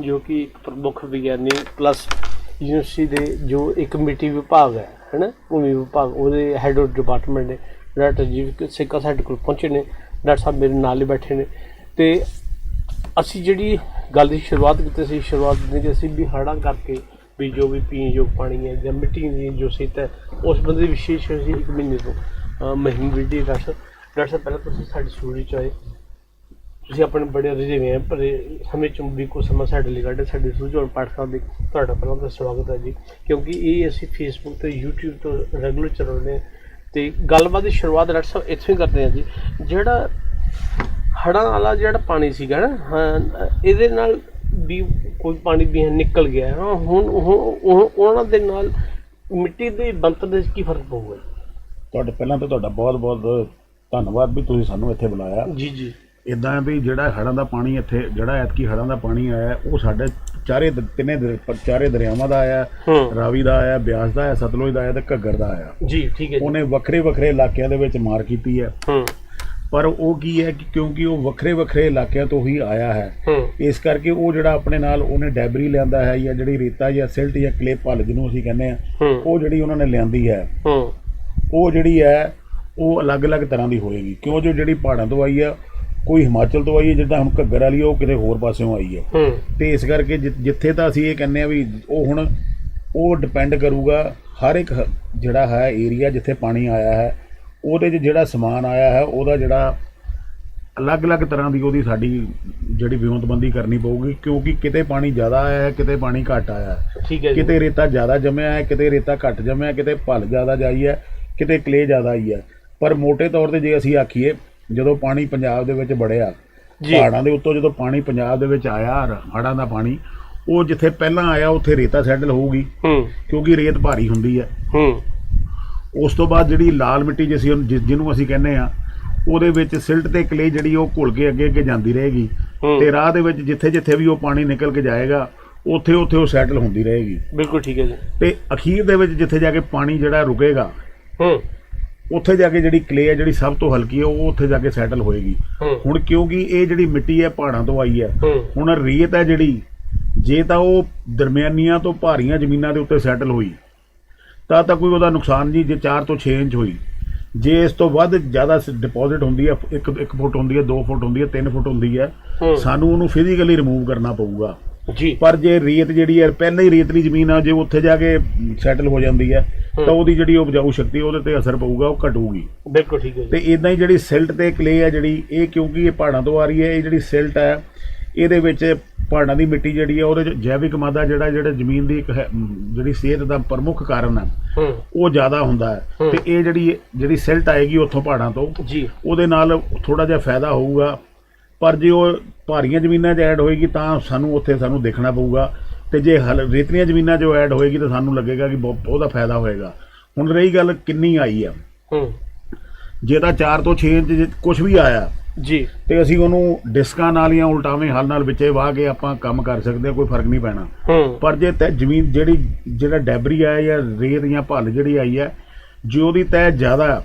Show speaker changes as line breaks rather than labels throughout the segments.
ਜੋ ਕਿ ਇੱਕ ਪ੍ਰਮੁੱਖ ਵਿਗਿਆਨੀ ਪਲੱਸ ਯੂਨੀਵਰਸਿਟੀ ਦੇ ਜੋ ਇੱਕ ਮਿੱਟੀ ਵਿਭਾਗ ਹੈ ਹੈਨਾ? ਭੂਮੀ ਵਿਭਾਗ ਉਹਦੇ ਹੈਡ ਆਫ ਡਿਪਾਰਟਮੈਂਟ ਨੇ ਡਾਕਟਰ ਰਾਜੀਵ ਸਿੱਕਾ ਸਾਡੇ ਕੋਲ ਪਹੁੰਚੇ ਨੇ ਡਾਕਟਰ ਸਾਹਿਬ ਮੇਰੇ ਨਾਲ ਹੀ ਬੈਠੇ ਨੇ। ਤੇ ਅਸੀਂ ਜਿਹੜੀ ਗੱਲ ਦੀ ਸ਼ੁਰੂਆਤ ਕੀਤੀ ਸੀ ਸ਼ੁਰੂਆਤ ਦੀ ਅਸੀਂ ਵੀ ਹੜ੍ਹਾਂ ਕਰਕੇ ਵੀ ਜੋ ਵੀ ਪੀਣ ਯੋਗ ਪਾਣੀ ਹੈ ਜਾਂ ਮਿੱਟੀ ਦੀ ਜੋ ਸਿਹਤ ਹੈ ਉਸ ਬੰਦੇ ਵਿਸ਼ੇਸ਼ ਅਸੀਂ ਇੱਕ ਮਹੀਨੇ ਤੋਂ ਅਹ, ਮੁਹਿੰਮ ਡਾਕਟਰ ਡਾਕਟਰ ਸਾਹਿਬ ਪਹਿਲਾਂ ਤੁਸੀਂ ਸਾਡੇ ਸਟੂਡੀਓ ਚ ਆਏ ਤੁਸੀਂ ਆਪਣੇ ਬੜੇ ਰਜੇਵੇਂ ਹੈ ਪਰ ਸਮੇਂ ਚ ਵੀ ਕੁਝ ਸਮਾਂ ਸਾਡੇ ਲਈ ਕੱਢੇ ਸਾਡੇ ਸੁਝਾਅ ਪਾਠਕਾਂ ਦੇ ਤੁਹਾਡਾ ਪਹਿਲਾਂ ਤਾਂ ਸਵਾਗਤ ਹੈ ਜੀ। ਕਿਉਂਕਿ ਇਹ ਅਸੀਂ ਫੇਸਬੁੱਕ ਤੇ YouTube ਤੋਂ ਰੈਗੂਲਰ ਚਲਾਉਂਦੇ ਹਾਂ ਤੇ ਗੱਲਬਾਤ ਦੀ ਸ਼ੁਰੂਆਤ ਡਾਕਟਰ ਸਾਹਿਬ ਇੱਥੋਂ ਹੀ ਕਰਦੇ ਹਾਂ ਜੀ। ਜਿਹੜਾ ਹੜਾਂ ਵਾਲਾ ਜਿਹੜਾ ਪਾਣੀ ਸੀਗਾ ਨਾ ਇਹਦੇ ਨਾਲ ਵੀ ਕੋਈ ਪਾਣੀ ਵੀ ਨਿਕਲ ਗਿਆ ਹਾਂ। ਹੁਣ ਹੁਣ ਉਹਨਾਂ ਦੇ ਨਾਲ ਮਿੱਟੀ ਦੇ ਬੰਤਰ ਦੇ ਕੀ ਫ਼ਰਕ ਪਊਗਾ?
ਤੁਹਾਡੇ ਪਹਿਲਾਂ ਤਾਂ ਤੁਹਾਡਾ ਬਹੁਤ ਬਹੁਤ ਧੰਨਵਾਦ ਵੀ ਤੁਸੀਂ ਸਾਨੂੰ ਇੱਥੇ ਬੁਲਾਇਆ।
ਜੀ ਜੀ।
ਇਦਾਂ ਵੀ ਜਿਹੜਾ ਹੜ੍ਹਾਂ ਦਾ ਪਾਣੀ ਇੱਥੇ ਜਿਹੜਾ ਐਤਕੀ ਹੜ੍ਹਾਂ ਦਾ ਪਾਣੀ ਆਇਆ ਉਹ ਸਾਡੇ ਚਾਰੇ ਦ- ਤਿੰਨੇ ਦਰ- ਪ- ਚਾਰੇ ਦਰਿਆਵਾਂ ਦਾ ਆਇਆ ਰਾਵੀ ਦਾ ਆਇਆ ਬਿਆਸ ਦਾ ਆਇਆ ਸਤਲੁਜ ਦਾ ਆਇਆ ਤੇ ਘੱਗਰ ਦਾ ਆਇਆ।
ਜੀ ਠੀਕ ਹੈ ਜੀ।
ਉਹਨੇ ਵੱਖਰੇ ਵੱਖਰੇ ਇਲਾਕਿਆਂ ਦੇ ਵਿੱਚ ਮਾਰ ਕੀਤੀ ਹੈ।
ਹੂੰ।
ਪਰ ਉਹ ਕੀ ਹੈ ਕਿ ਕਿਉਂਕਿ ਉਹ ਵੱਖਰੇ ਵੱਖਰੇ ਇਲਾਕਿਆਂ ਤੋਂ ਹੀ ਆਇਆ ਹੈ।
ਹੂੰ।
ਇਸ ਕਰਕੇ ਉਹ ਜਿਹੜਾ ਆਪਣੇ ਨਾਲ ਉਹਨੇ ਡੈਬਰੀ ਲਿਆਂਦਾ ਹੈ ਜਾਂ ਜਿਹੜੀ ਰੇਤਾ ਜਾਂ ਸਿਲਟ ਜਾਂ ਕਲੇ ਭੱਲ ਜਿਹਨੂੰ ਅਸੀਂ ਕਹਿੰਦੇ ਆ
ਹੂੰ।
ਉਹ ਜਿਹੜੀ ਉਹਨਾਂ ਨੇ ਲਿਆਂਦੀ ਹੈ
ਹੂੰ।
ਉਹ ਜਿਹੜੀ ਹੈ ਉਹ ਅਲੱਗ-ਅਲੱਗ ਤਰ੍ਹਾਂ ਦੀ ਹੋਏਗੀ। ਕਿਉਂ ਜੋ ਜਿਹੜੀ ਪਹਾੜਾਂ ਤੋਂ ਆਈ ਆ ਕੋਈ ਹਿਮਾਚਲ ਤੋਂ ਆਈ ਹੈ ਜਿੱਦਾਂ ਹੁਣ ਘੱਗਰ ਵਾਲੀ ਉਹ ਕਿਤੇ ਹੋਰ ਪਾਸਿਓਂ ਆਈ ਹੈ।
ਹੂੰ।
ਤੇ ਇਸ ਕਰਕੇ ਜਿ- ਜਿੱਥੇ ਤਾਂ ਅਸੀਂ ਇਹ ਕਹਿੰਦੇ ਆ ਵੀ ਉਹ ਹੁਣ ਉਹ ਡਿਪੈਂਡ ਕਰੂਗਾ ਹਰ ਇੱਕ ਹ- ਜਿਹੜਾ ਹੈ ਏਰੀਆ ਜਿੱਥੇ ਪਾਣੀ ਆਇਆ ਹੈ ਉਹਦੇ 'ਚ ਜਿਹੜਾ ਸਮਾਨ ਆਇਆ ਹੈ ਉਹਦਾ ਜਿਹੜਾ ਅਲੱਗ-ਅਲੱਗ ਤਰ੍ਹਾਂ ਦੀ ਉਹਦੀ ਸਾਡੀ ਜਿਹੜੀ ਵਿਉਂਤਬੰਦੀ ਕਰਨੀ ਪਊਗੀ ਕਿਉਂਕਿ ਕਿਤੇ ਪਾਣੀ ਜ਼ਿਆਦਾ ਆਇਆ ਹੈ ਕਿਤੇ ਪਾਣੀ ਘੱਟ ਆਇਆ ਹੈ।
ਠੀਕ ਹੈ ਜੀ।
ਕਿਤੇ ਰੇਤਾ ਜ਼ਿਆਦਾ ਜੰਮਿਆ ਹੈ ਕਿਤੇ ਰੇਤਾ ਘੱਟ ਜੰਮਿਆ ਹੈ, ਕਿਤੇ ਭਲ ਜ਼ਿਆਦਾ ਜਾਈ ਹੈ ਕਿਤੇ ਕਲੇ ਜ਼ਿਆਦਾ ਆਈ ਹੈ। ਪਰ ਮੋٹے ਤੌਰ ਤੇ ਜੇ ਅਸੀਂ ਆਖੀਏ ਜਦੋਂ ਪਾਣੀ ਪੰਜਾਬ ਦੇ ਵਿੱਚ ਵੜਿਆ ਪਹਾੜਾਂ ਦੇ ਉੱਤੋਂ ਜਦੋਂ ਪਾਣੀ ਪੰਜਾਬ ਦੇ ਵਿੱਚ ਆਇਆ ਹੜਾਂ ਦਾ ਪਾਣੀ ਉਹ ਜਿੱਥੇ ਪਹਿਲਾਂ ਆਇਆ ਉੱਥੇ ਰੇਤਾ ਸੈਟਲ ਹੋਊਗੀ।
ਹੂੰ।
ਕਿਉਂਕਿ ਰੇਤ ਭਾਰੀ ਹੁੰਦੀ ਹੈ।
ਹੂੰ।
ਉਸ ਤੋਂ ਬਾਅਦ ਜਿਹੜੀ ਲਾਲ ਮਿੱਟੀ ਜਿਸ ਜਿਹਨੂੰ ਅਸੀਂ ਕਹਿੰਦੇ ਆ ਉਹਦੇ ਵਿੱਚ ਸਿਲਟ ਤੇ ਕਲੇ ਜਿਹੜੀ ਉਹ ਘੁਲ ਕੇ ਅੱਗੇ ਅੱਗੇ ਜਾਂਦੀ ਰਹੇਗੀ। ਤੇ ਰਾਹ ਦੇ ਵਿੱਚ ਜਿੱਥੇ ਜਿੱਥੇ ਵੀ ਉਹ ਪਾਣੀ ਨਿਕਲ ਕੇ ਜਾਏਗਾ ਉੱਥੇ ਉੱਥੇ ਉਹ ਸੈਟਲ ਹੁੰਦੀ ਰਹੇਗੀ।
ਬਿਲਕੁਲ ਠੀਕ ਹੈ ਜੀ।
ਤੇ ਅਖੀਰ ਦੇ ਵਿੱਚ ਜਿੱਥੇ ਜਾ ਕੇ ਪਾਣੀ ਜਿਹੜਾ ਰੁਕੇਗਾ
ਹੂੰ।
ਉੱਥੇ ਜਾ ਕੇ ਜਿਹੜੀ ਕਲੇ ਹੈ ਜਿਹੜੀ ਸਭ ਤੋਂ ਹਲਕੀ ਹੈ ਉਹ ਉੱਥੇ ਜਾ ਕੇ ਸੈਟਲ ਹੋਏਗੀ। ਹੁਣ ਕਿਉਂਕਿ ਇਹ ਜਿਹੜੀ ਮਿੱਟੀ ਹੈ ਪਹਾੜਾਂ ਤੋਂ ਆਈ ਹੈ ਹੁਣ ਰੇਤ ਹੈ ਜਿਹੜੀ ਜੇ ਤਾਂ ਉਹ ਦਰਮਿਆਨੀਆਂ ਤੋਂ ਭਾਰੀਆਂ ਜ਼ਮੀਨਾਂ ਦੇ ਉੱਤੇ ਸੈਟਲ ਹੋਈ ਤਾਂ ਤਾਂ ਕੋਈ ਉਹਦਾ ਨੁਕਸਾਨ ਨਹੀਂ ਜੇ 4 ਤੋਂ 6 ਇੰਚ ਹੋਈ। ਜੇ ਇਸ ਤੋਂ ਵੱਧ ਜ਼ਿਆਦਾ ਡਿਪੋਜ਼ਿਟ ਹੁੰਦੀ ਹੈ 1 1 ਫੁੱਟ ਹੁੰਦੀ ਹੈ 2 ਫੁੱਟ ਹੁੰਦੀ ਹੈ 3 ਫੁੱਟ ਹੁੰਦੀ ਹੂੰ ਸਾਨੂੰ ਉਹਨੂੰ ਫਿਜ਼ੀਕਲੀ ਰਿਮੂਵ ਕਰਨਾ ਪਊਗਾ।
ਜੀ।
ਪਰ ਜੇ ਰੇਤ ਜਿਹੜੀ ਹੈ ਪਹਿਲਾਂ ਹੀ ਰੇਤਲੀ ਜ਼ਮੀਨ ਆ ਜੇ ਉੱਥੇ ਜਾ ਕੇ ਸੈਟਲ ਹੋ ਜਾਂਦੀ ਹੈ ਤਾਂ ਉਹਦੀ ਜਿਹੜੀ ਉਪਜਾਊ ਸ਼ਕਤੀ ਉਹਦੇ ਤੇ ਅਸਰ ਪਊਗਾ ਉਹ ਘਟੂਗੀ।
ਬਿਲਕੁਲ ਠੀਕ ਹੈ
ਤੇ ਇਦਾਂ ਹੀ ਜਿਹੜੀ ਸਿਲਟ ਤੇ ਕਲੇ ਹੈ ਜਿਹੜੀ ਇਹ ਕਿਉਂਕਿ ਇਹ ਪਹਾੜਾਂ ਤੋਂ ਆ ਰਹੀ ਹੈ ਇਹ ਜਿਹੜੀ ਸਿਲਟ ਹੈ ਇਹਦੇ ਵਿੱਚ ਪਹਾੜਾਂ ਦੀ ਮਿੱਟੀ ਜਿਹੜੀ ਹੈ ਉਹਦੇ ਚ ਜੈਵਿਕ ਮਾਦਾ ਜਿਹੜਾ ਜਿਹੜਾ ਜ਼ਮੀਨ ਦੀ ਇੱਕ ਜਿਹੜੀ ਸਿਹਤ ਦਾ ਪ੍ਰਮੁੱਖ ਕਾਰਨ ਹੈ ਉਹ ਜ਼ਿਆਦਾ ਹੁੰਦਾ ਹੈ।
ਹੂੰ।
ਤੇ ਇਹ ਜਿਹੜੀ ਜਿਹੜੀ ਸਿਲਟ ਆਏਗੀ ਉੱਥੋਂ ਪਹਾੜਾਂ ਤੋਂ
ਜੀ।
ਉਹਦੇ ਨਾਲ ਥੋੜਾ ਜਿਹਾ ਫਾਇਦਾ ਹੋਊਗਾ ਪਰ ਜੇ ਉਹ ਭਾਰੀਆਂ ਜ਼ਮੀਨਾਂ 'ਚ ਐਡ ਹੋਏਗੀ ਤਾਂ ਸਾਨੂੰ ਉੱਥੇ ਸਾਨੂੰ ਦੇਖਣਾ ਪਊਗਾ ਤੇ ਜੇ ਹਲ ਰੇਤਲੀਆਂ ਜ਼ਮੀਨਾਂ 'ਚ ਐਡ ਹੋਏਗੀ ਤਾਂ ਸਾਨੂੰ ਲੱਗੇਗਾ ਕਿ ਬਹੁਤ- ਉਹਦਾ ਫਾਇਦਾ ਹੋਏਗਾ। ਹੁਣ ਰਹੀ ਗੱਲ ਕਿੰਨੀ ਆਈ ਆ।
ਹੂੰ।
ਜੇ ਤਾਂ 4 ਤੋਂ 6 ਇੰਚ ਕੁਝ ਵੀ ਆਇਆ
ਜੀ।
ਤੇ ਅਸੀਂ ਉਹਨੂੰ ਡਿਸਕਾਂ ਨਾਲ ਜਾਂ ਉਲਟਾਵੇਂ ਹਲ ਨਾਲ ਵਿੱਚੇ ਵਾਹ ਕੇ ਆਪਾਂ ਕੰਮ ਕਰ ਸਕਦੇ ਹਾਂ ਕੋਈ ਫ਼ਰਕ ਨਹੀਂ ਪੈਣਾ। ਪਰ ਜੇ ਤੈ ਜ਼ਮੀਨ ਜਿਹੜੀ ਜਿਹੜਾ ਡੈਬਰੀ ਆਇਆ ਜਾਂ ਰੇਤ ਜਾਂ ਭੱਲ ਜਿਹੜੀ ਆਈ ਹੈ ਜੇ ਉਹਦੀ ਤੈ ਜ਼ਿਆਦਾ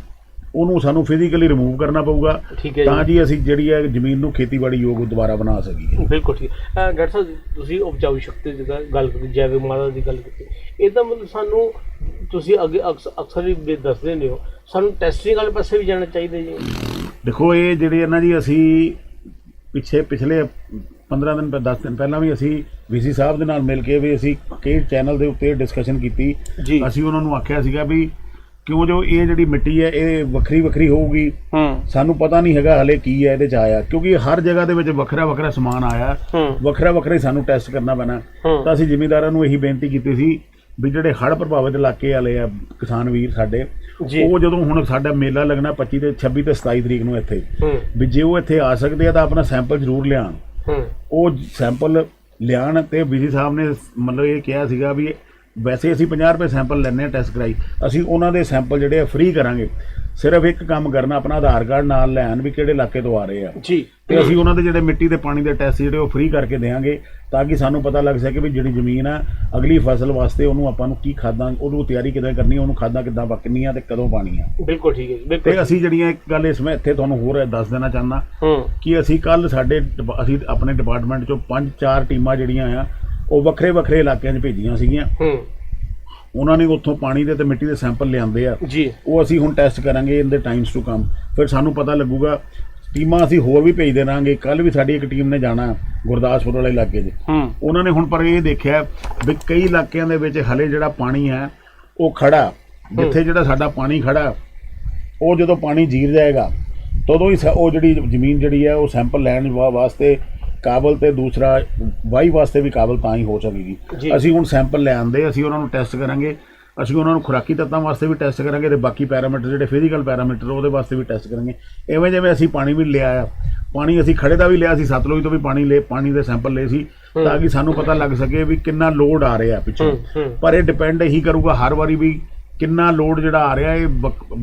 ਉਹਨੂੰ ਸਾਨੂੰ ਫਿਜ਼ੀਕਲੀ ਰਿਮੂਵ ਕਰਨਾ ਪਊਗਾ।
ਠੀਕ ਹੈ
ਤਾਂ
ਜੀ
ਅਸੀਂ ਜਿਹੜੀ ਹੈ ਜ਼ਮੀਨ ਨੂੰ ਖੇਤੀਬਾੜੀ ਯੋਗ ਦੁਬਾਰਾ ਬਣਾ ਸਕੀਏ।
ਬਿਲਕੁਲ ਠੀਕ। ਅਹ ਡਾਕਟਰ ਸਾਹਿਬ ਤੁਸੀਂ ਉਪਜਾਊ ਸ਼ਕਤੀ ਦੀ ਗੱਲ- ਗੱਲ ਕੀਤੀ ਜੈਵਿਕ ਮਾਦਾ ਦੀ ਗੱਲ ਕੀਤੀ। ਇਹਦਾ ਮਤਲਬ ਸਾਨੂੰ ਤੁਸੀਂ ਅੱਗੇ ਅਕਸ- ਅਕਸਰ ਹੀ ਵੀ ਦੱਸਦੇ ਨੇ ਹੋ। ਸਾਨੂੰ ਟੈਸਟਿੰਗ ਵਾਲੇ ਪਾਸੇ ਵੀ ਜਾਣਾ ਚਾਹੀਦਾ ਜੀ।
ਦੇਖੋ ਇਹ ਜਿਹੜੇ ਇਹਨਾਂ ਜੀ ਅਸੀਂ ਪਿੱਛੇ ਪਿਛਲੇ 15 ਦਿਨ 10 ਦਿਨ ਪਹਿਲਾਂ ਵੀ ਅਸੀਂ ਵੀਸੀ ਸਾਹਿਬ ਦੇ ਨਾਲ ਮਿਲ ਕੇ ਵੀ ਅਸੀਂ ਕਈ ਚੈਨਲ ਦੇ ਉੱਤੇ ਡਿਸਕਸ਼ਨ ਕੀਤੀ।
ਜੀ।
ਅਸੀਂ ਉਹਨਾਂ ਨੂੰ ਆਖਿਆ ਸੀਗਾ ਵੀ ਕਿਉਂ ਜੋ ਇਹ ਜਿਹੜੀ ਮਿੱਟੀ ਹੈ ਇਹ ਵੱਖਰੀ ਵੱਖਰੀ ਹੋਊਗੀ।
ਹੂੰ।
ਸਾਨੂੰ ਪਤਾ ਨਹੀਂ ਹੈਗਾ ਹਲੇ ਕੀ ਹੈ ਇਹਦੇ ਚ ਆਇਆ। ਕਿਉਂਕਿ ਹਰ ਜਗ੍ਹਾ ਦੇ ਵਿੱਚ ਵੱਖਰਾ ਵੱਖਰਾ ਸਮਾਨ ਆਇਆ।
ਹੂੰ।
ਵੱਖਰਾ ਵੱਖਰਾ ਹੀ ਸਾਨੂੰ ਟੈਸਟ ਕਰਨਾ ਪੈਣਾ।
ਹੂੰ।
ਤਾਂ ਅਸੀਂ ਜ਼ਿਮੀਂਦਾਰਾਂ ਨੂੰ ਇਹੀ ਬੇਨਤੀ ਕੀਤੀ ਸੀ ਵੀ ਜਿਹੜੇ ਹੜ੍ਹ ਪ੍ਰਭਾਵਿਤ ਇਲਾਕੇ ਵਾਲੇ ਆ ਕਿਸਾਨ ਵੀਰ ਸਾਡੇ
ਜੀ।
ਉਹ ਜਦੋਂ ਹੁਣ ਸਾਡਾ ਮੇਲਾ ਲੱਗਣਾ 25 ਤੇ 26 ਤੇ 27 ਤਰੀਕ ਨੂੰ ਇੱਥੇ
ਹੂੰ।
ਵੀ ਜੇ ਉਹ ਇੱਥੇ ਆ ਸਕਦੇ ਆ ਤਾਂ ਆਪਣਾ ਸੈਂਪਲ ਜ਼ਰੂਰ ਲਿਆਉਣ।
ਹੂੰ।
ਉਹ ਸੈਂਪਲ ਲਿਆਉਣ ਤੇ ਵੀਜੀ ਸਾਹਿਬ ਨੇ ਮਤਲਬ ਇਹ ਕਿਹਾ ਸੀਗਾ ਵੀ ਵੈਸੇ ਅਸੀਂ 50 ਰੁਪਏ ਸੈਂਪਲ ਲੈਣੇ ਆ ਟੈਸਟ ਕਰਾਈ। ਅਸੀਂ ਉਹਨਾਂ ਦੇ ਸੈਂਪਲ ਜਿਹੜੇ ਆ ਫ੍ਰੀ ਕਰਾਂਗੇ। ਸਿਰਫ ਇੱਕ ਕੰਮ ਕਰਨਾ ਆਪਣਾ ਆਧਾਰ ਕਾਰਡ ਨਾਲ ਲੈਣ ਵੀ ਕਿਹੜੇ ਇਲਾਕੇ ਤੋਂ ਆ ਰਹੇ ਆ।
ਜੀ।
ਤੇ ਅਸੀਂ ਉਹਨਾਂ ਦੇ ਜਿਹੜੇ ਮਿੱਟੀ ਦੇ ਪਾਣੀ ਦੇ ਟੈਸਟ ਜਿਹੜੇ ਉਹ ਫ੍ਰੀ ਕਰਕੇ ਦੇਵਾਂਗੇ ਤਾਂ ਕਿ ਸਾਨੂੰ ਪਤਾ ਲੱਗ ਸਕੇ ਵੀ ਜਿਹੜੀ ਜ਼ਮੀਨ ਆ ਅਗਲੀ ਫਸਲ ਵਾਸਤੇ ਉਹਨੂੰ ਆਪਾਂ ਨੂੰ ਕੀ ਖਾਦਾਂ ਉਹਨੂੰ ਤਿਆਰੀ ਕਿਦਾਂ ਕਰਨੀ ਉਹਨੂੰ ਖਾਦਾਂ ਕਿੱਦਾਂ ਪੱਕਣੀਆਂ ਤੇ ਕਦੋਂ ਪਾਣੀਆਂ।
ਬਿਲਕੁਲ ਠੀਕ ਹੈ ਜੀ, ਬਿਲਕੁਲ।
ਤੇ ਅਸੀਂ ਜਿਹੜੀਆਂ ਇੱਕ ਗੱਲ ਇਸ ਮੈਂ ਇੱਥੇ ਤੁਹਾਨੂੰ ਹੋਰ ਦੱਸ ਦੇਣਾ ਚਾਹੁੰਦਾ
ਹੂੰ।
ਕਿ ਅਸੀਂ ਕੱਲ ਸਾਡੇ ਅਸੀਂ ਆਪਣੇ ਡਿਪਾਰਟਮੈਂਟ ਚੋਂ ਪੰਜ ਚਾਰ ਟੀਮਾਂ ਜਿਹੜੀਆਂ ਆ ਉਹ ਵੱਖਰੇ ਵੱਖਰੇ ਇਲਾਕਿਆਂ 'ਚ ਭੇਜੀਆਂ ਸੀਗੀਆਂ।
ਹੂੰ।
ਉਹਨਾਂ ਨੇ ਉੱਥੋਂ ਪਾਣੀ ਦੇ ਤੇ ਮਿੱਟੀ ਦੇ ਸੈਂਪਲ ਲਿਆਂਦੇ ਆ।
ਜੀ।
ਉਹ ਅਸੀਂ ਹੁਣ ਟੈਸਟ ਕਰਾਂਗੇ ਇਨ ਦੇ ਟਾਈਮਸ ਟੂ ਕਮ ਫਿਰ ਸਾਨੂੰ ਪਤਾ ਲੱਗੂਗਾ ਟੀਮਾਂ ਅਸੀਂ ਹੋਰ ਵੀ ਭੇਜ ਦੇਵਾਂਗੇ। ਕੱਲ ਵੀ ਸਾਡੀ ਇੱਕ ਟੀਮ ਨੇ ਜਾਣਾ ਗੁਰਦਾਸਪੁਰ ਵਾਲੇ ਇਲਾਕੇ 'ਚ।
ਹੂੰ।
ਉਹਨਾਂ ਨੇ ਹੁਣ ਪਰ ਇਹ ਦੇਖਿਆ ਵੀ ਕਈ ਇਲਾਕਿਆਂ ਦੇ ਵਿੱਚ ਹਲੇ ਜਿਹੜਾ ਪਾਣੀ ਹੈ ਉਹ ਖੜਾ। ਜਿੱਥੇ ਜਿਹੜਾ ਸਾਡਾ ਪਾਣੀ ਖੜਾ ਉਹ ਜਦੋਂ ਪਾਣੀ ਜੀਰ ਜਾਏਗਾ ਤਦੋਂ ਹੀ ਉਹ ਜਿਹੜੀ ਜ਼ਮੀਨ ਜਿਹੜੀ ਹੈ ਉਹ ਸੈਂਪਲ ਲੈਣ ਵਾਸਤੇ ਕਾਬਲ ਤੇ ਦੂਸਰਾ ਵਾਈ ਵਾਸਤੇ ਵੀ ਕਾਬਲ ਤਾਂ ਹੀ ਹੋ ਸਕੇਗੀ।
ਜੀ।
ਅਸੀਂ ਹੁਣ ਸੈਂਪਲ ਲੈ ਆਂਦੇ ਅਸੀਂ ਉਹਨਾਂ ਨੂੰ ਟੈਸਟ ਕਰਾਂਗੇ ਅਸੀਂ ਉਹਨਾਂ ਨੂੰ ਖੁਰਾਕੀ ਤੱਤਾਂ ਵਾਸਤੇ ਵੀ ਟੈਸਟ ਕਰਾਂਗੇ ਤੇ ਬਾਕੀ ਪੈਰਾਮੀਟਰ ਜਿਹੜੇ ਫਿਜ਼ੀਕਲ ਪੈਰਾਮੀਟਰ ਉਹਦੇ ਵਾਸਤੇ ਵੀ ਟੈਸਟ ਕਰਾਂਗੇ। ਐਵੇਂ ਜਿਵੇਂ ਅਸੀਂ ਪਾਣੀ ਵੀ ਲਿਆ ਆ ਪਾਣੀ ਅਸੀਂ ਖੜੇ ਦਾ ਵੀ ਲਿਆ ਸੀ ਸਤਲੁਜ ਤੋਂ ਵੀ ਪਾਣੀ ਲੈ ਪਾਣੀ ਦੇ ਸੈਂਪਲ ਲਏ ਸੀ ਤਾਂ ਕਿ ਸਾਨੂੰ ਪਤਾ ਲੱਗ ਸਕੇ ਵੀ ਕਿੰਨਾ ਲੋਡ ਆ ਰਿਹਾ ਪਿੱਛੋਂ। ਪਰ ਇਹ ਡਿਪੈਂਡ ਇਹੀ ਕਰੂਗਾ ਹਰ ਵਾਰੀ ਵੀ ਕਿੰਨਾ ਲੋਡ ਜਿਹੜਾ ਆ ਰਿਹਾ ਇਹ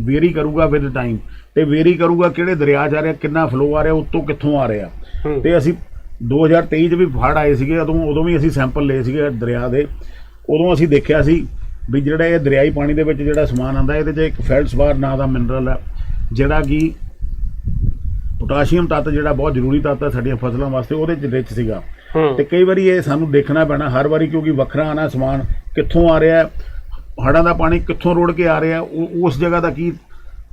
ਵੇਰੀ ਕਰੂਗਾ ਵਿਦ ਟਾਈਮ ਤੇ ਵੇਰੀ ਕਰੂਗਾ ਕਿਹੜੇ ਦਰਿਆ 'ਚ ਆ ਰਿਹਾ ਕਿੰਨਾ ਫਲੋ ਆ ਰਿਹਾ ਉੱਤੋਂ ਕਿੱਥੋਂ ਆ ਰਿਹਾ। ਤੇ ਅਸੀਂ 2023 ਚ ਵੀ ਫੜ ਆਏ ਸੀਗੇ ਉਦੋਂ ਉਦੋਂ ਵੀ ਅਸੀਂ ਸੈਂਪਲ ਲਏ ਸੀਗੇ ਦਰਿਆ ਦੇ। ਉਦੋਂ ਅਸੀਂ ਦੇਖਿਆ ਸੀ ਵੀ ਜਿਹੜਾ ਇਹ ਦਰਿਆਈ ਪਾਣੀ ਦੇ ਵਿੱਚ ਜਿਹੜਾ ਸਮਾਨ ਆਂਦਾ ਇਹਦੇ 'ਚ ਇੱਕ ਫੈਲਸਬਾਰ ਨਾਂ ਦਾ ਮਿਨਰਲ ਹੈ ਜਿਹੜਾ ਕਿ ਪੋਟਾਸ਼ੀਅਮ ਤੱਤ ਜਿਹੜਾ ਬਹੁਤ ਜ਼ਰੂਰੀ ਤੱਤ ਹੈ ਸਾਡੀਆਂ ਫਸਲਾਂ ਵਾਸਤੇ ਉਹਦੇ 'ਚ ਰਿਚ ਸੀਗਾ।
ਹੂੰ।
ਤੇ ਕਈ ਵਾਰੀ ਇਹ ਸਾਨੂੰ ਦੇਖਣਾ ਪੈਣਾ ਹਰ ਵਾਰੀ ਕਿਉਂਕਿ ਵੱਖਰਾ ਆਣਾ ਸਮਾਨ ਕਿੱਥੋਂ ਆ ਰਿਹਾ ਹੜਾਂ ਦਾ ਪਾਣੀ ਕਿੱਥੋਂ ਰੋੜ ਕੇ ਆ ਰਿਹਾ ਉਸ ਜਗ੍ਹਾ ਦਾ ਕੀ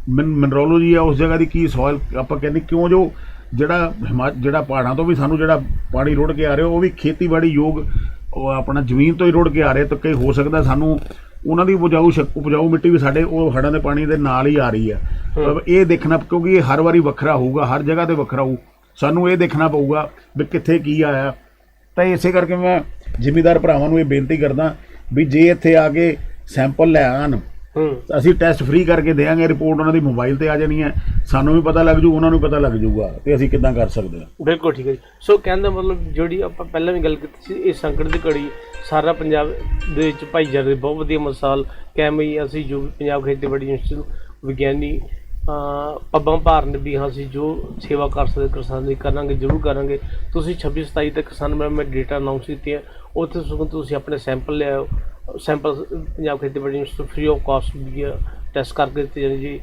ਮਿਨਰੋਲੋਜੀ ਆ ਉਸ ਜਗ੍ਹਾ ਦੀ ਕੀ ਸੋਇਲ ਆਪਾਂ ਕਹਿੰਦੇ ਕਿਉਂ ਜੋ ਜਿਹੜਾ ਹਿਮਾ ਜਿਹੜਾ ਪਹਾੜਾਂ ਤੋਂ ਵੀ ਸਾਨੂੰ ਜਿਹੜਾ ਪਾਣੀ ਰੋੜ ਕੇ ਆ ਰਿਹਾ ਉਹ ਵੀ ਖੇਤੀਬਾੜੀ ਯੋਗ ਉਹ ਆਪਣਾ ਜ਼ਮੀਨ ਤੋਂ ਹੀ ਰੋੜ ਕੇ ਆ ਰਿਹਾ ਤਾਂ ਕਈ ਹੋ ਸਕਦਾ ਸਾਨੂੰ ਉਹਨਾਂ ਦੀ ਉਪਜਾਊ ਉਪਜਾਊ ਮਿੱਟੀ ਵੀ ਸਾਡੇ ਉਹ ਹੜਾਂ ਦੇ ਪਾਣੀ ਦੇ ਨਾਲ ਹੀ ਆ ਰਹੀ ਹੈ। ਇਹ ਦੇਖਣਾ ਕਿਉਂਕਿ ਇਹ ਹਰ ਵਾਰੀ ਵੱਖਰਾ ਹੋਊਗਾ ਹਰ ਜਗ੍ਹਾ ਤੇ ਵੱਖਰਾ ਹੋਊ ਸਾਨੂੰ ਇਹ ਦੇਖਣਾ ਪਊਗਾ ਵੀ ਕਿੱਥੇ ਕੀ ਆਇਆ। ਤਾਂ ਇਸੇ ਕਰਕੇ ਮੈਂ ਜ਼ਿਮੀਦਾਰ ਭਰਾਵਾਂ ਨੂੰ ਇਹ ਬੇਨਤੀ ਕਰਦਾ ਵੀ ਜੇ ਇੱਥੇ ਆ ਕੇ ਸੈਂਪਲ ਲੈ ਆਣ ਅਸੀਂ ਟੈਸਟ ਫ੍ਰੀ ਕਰਕੇ ਦੇਵਾਂਗੇ ਰਿਪੋਰਟ ਉਹਨਾਂ ਦੀ ਮੋਬਾਈਲ ਤੇ ਆ ਜਾਣੀ ਹੈ। ਸਾਨੂੰ ਵੀ ਪਤਾ ਲੱਗ ਜੂ ਉਹਨਾਂ ਨੂੰ ਪਤਾ ਲੱਗ ਜੂਗਾ ਤੇ ਅਸੀਂ ਕਿੱਦਾਂ ਕਰ ਸਕਦੇ ਹਾਂ।
ਬਿਲਕੁਲ ਠੀਕ ਹੈ ਜੀ। ਸੋ ਕਹਿਣ ਦਾ ਮਤਲਬ ਜਿਹੜੀ ਆਪਾਂ ਪਹਿਲਾਂ ਵੀ ਗੱਲ ਕੀਤੀ ਸੀ ਇਹ ਸੰਕਟ ਦੀ ਘੜੀ ਸਾਰਾ ਪੰਜਾਬ ਦੇ ਵਿੱਚ ਭਾਈਚਾਰੇ ਦੀ ਬਹੁਤ ਵਧੀਆ ਮਿਸਾਲ ਹੋਈ ਅਸੀਂ ਜੋ ਪੰਜਾਬ ਖੇਤੀਬਾੜੀ ਨੂੰ ਵਿਗਿਆਨੀ ਪੱਬਾਂ ਭਾਰਨ ਵੀ ਹਾਂ ਅਸੀਂ ਜੋ ਸੇਵਾ ਕਰ ਸਕਦੇ ਕਿਸਾਨ ਦੀ ਕਰਾਂਗੇ ਜ਼ਰੂਰ ਕਰਾਂਗੇ। ਤੁਸੀਂ 26 27 ਤੱਕ ਕਿਸਾਨ ਮੈਂ ਡੇਟਾ ਅਨਾਉਂਸ ਕੀਤੀਆਂ ਉੱਥੇ ਸਗੋਂ ਤੁਸੀਂ ਆਪਣੇ ਸੈਂਪਲ ਲਿਆਓ ਸੈਂਪਲ ਪੰਜਾਬ ਖੇਤੀਬਾੜੀ ਯੂਨੀਵਰਸਿਟੀ ਫ੍ਰੀ ਆਫ ਕਾਸਟ ਵੀ ਟੈਸਟ ਕਰਕੇ ਦਿੱਤੇ ਜਾਣੇ ਜੀ।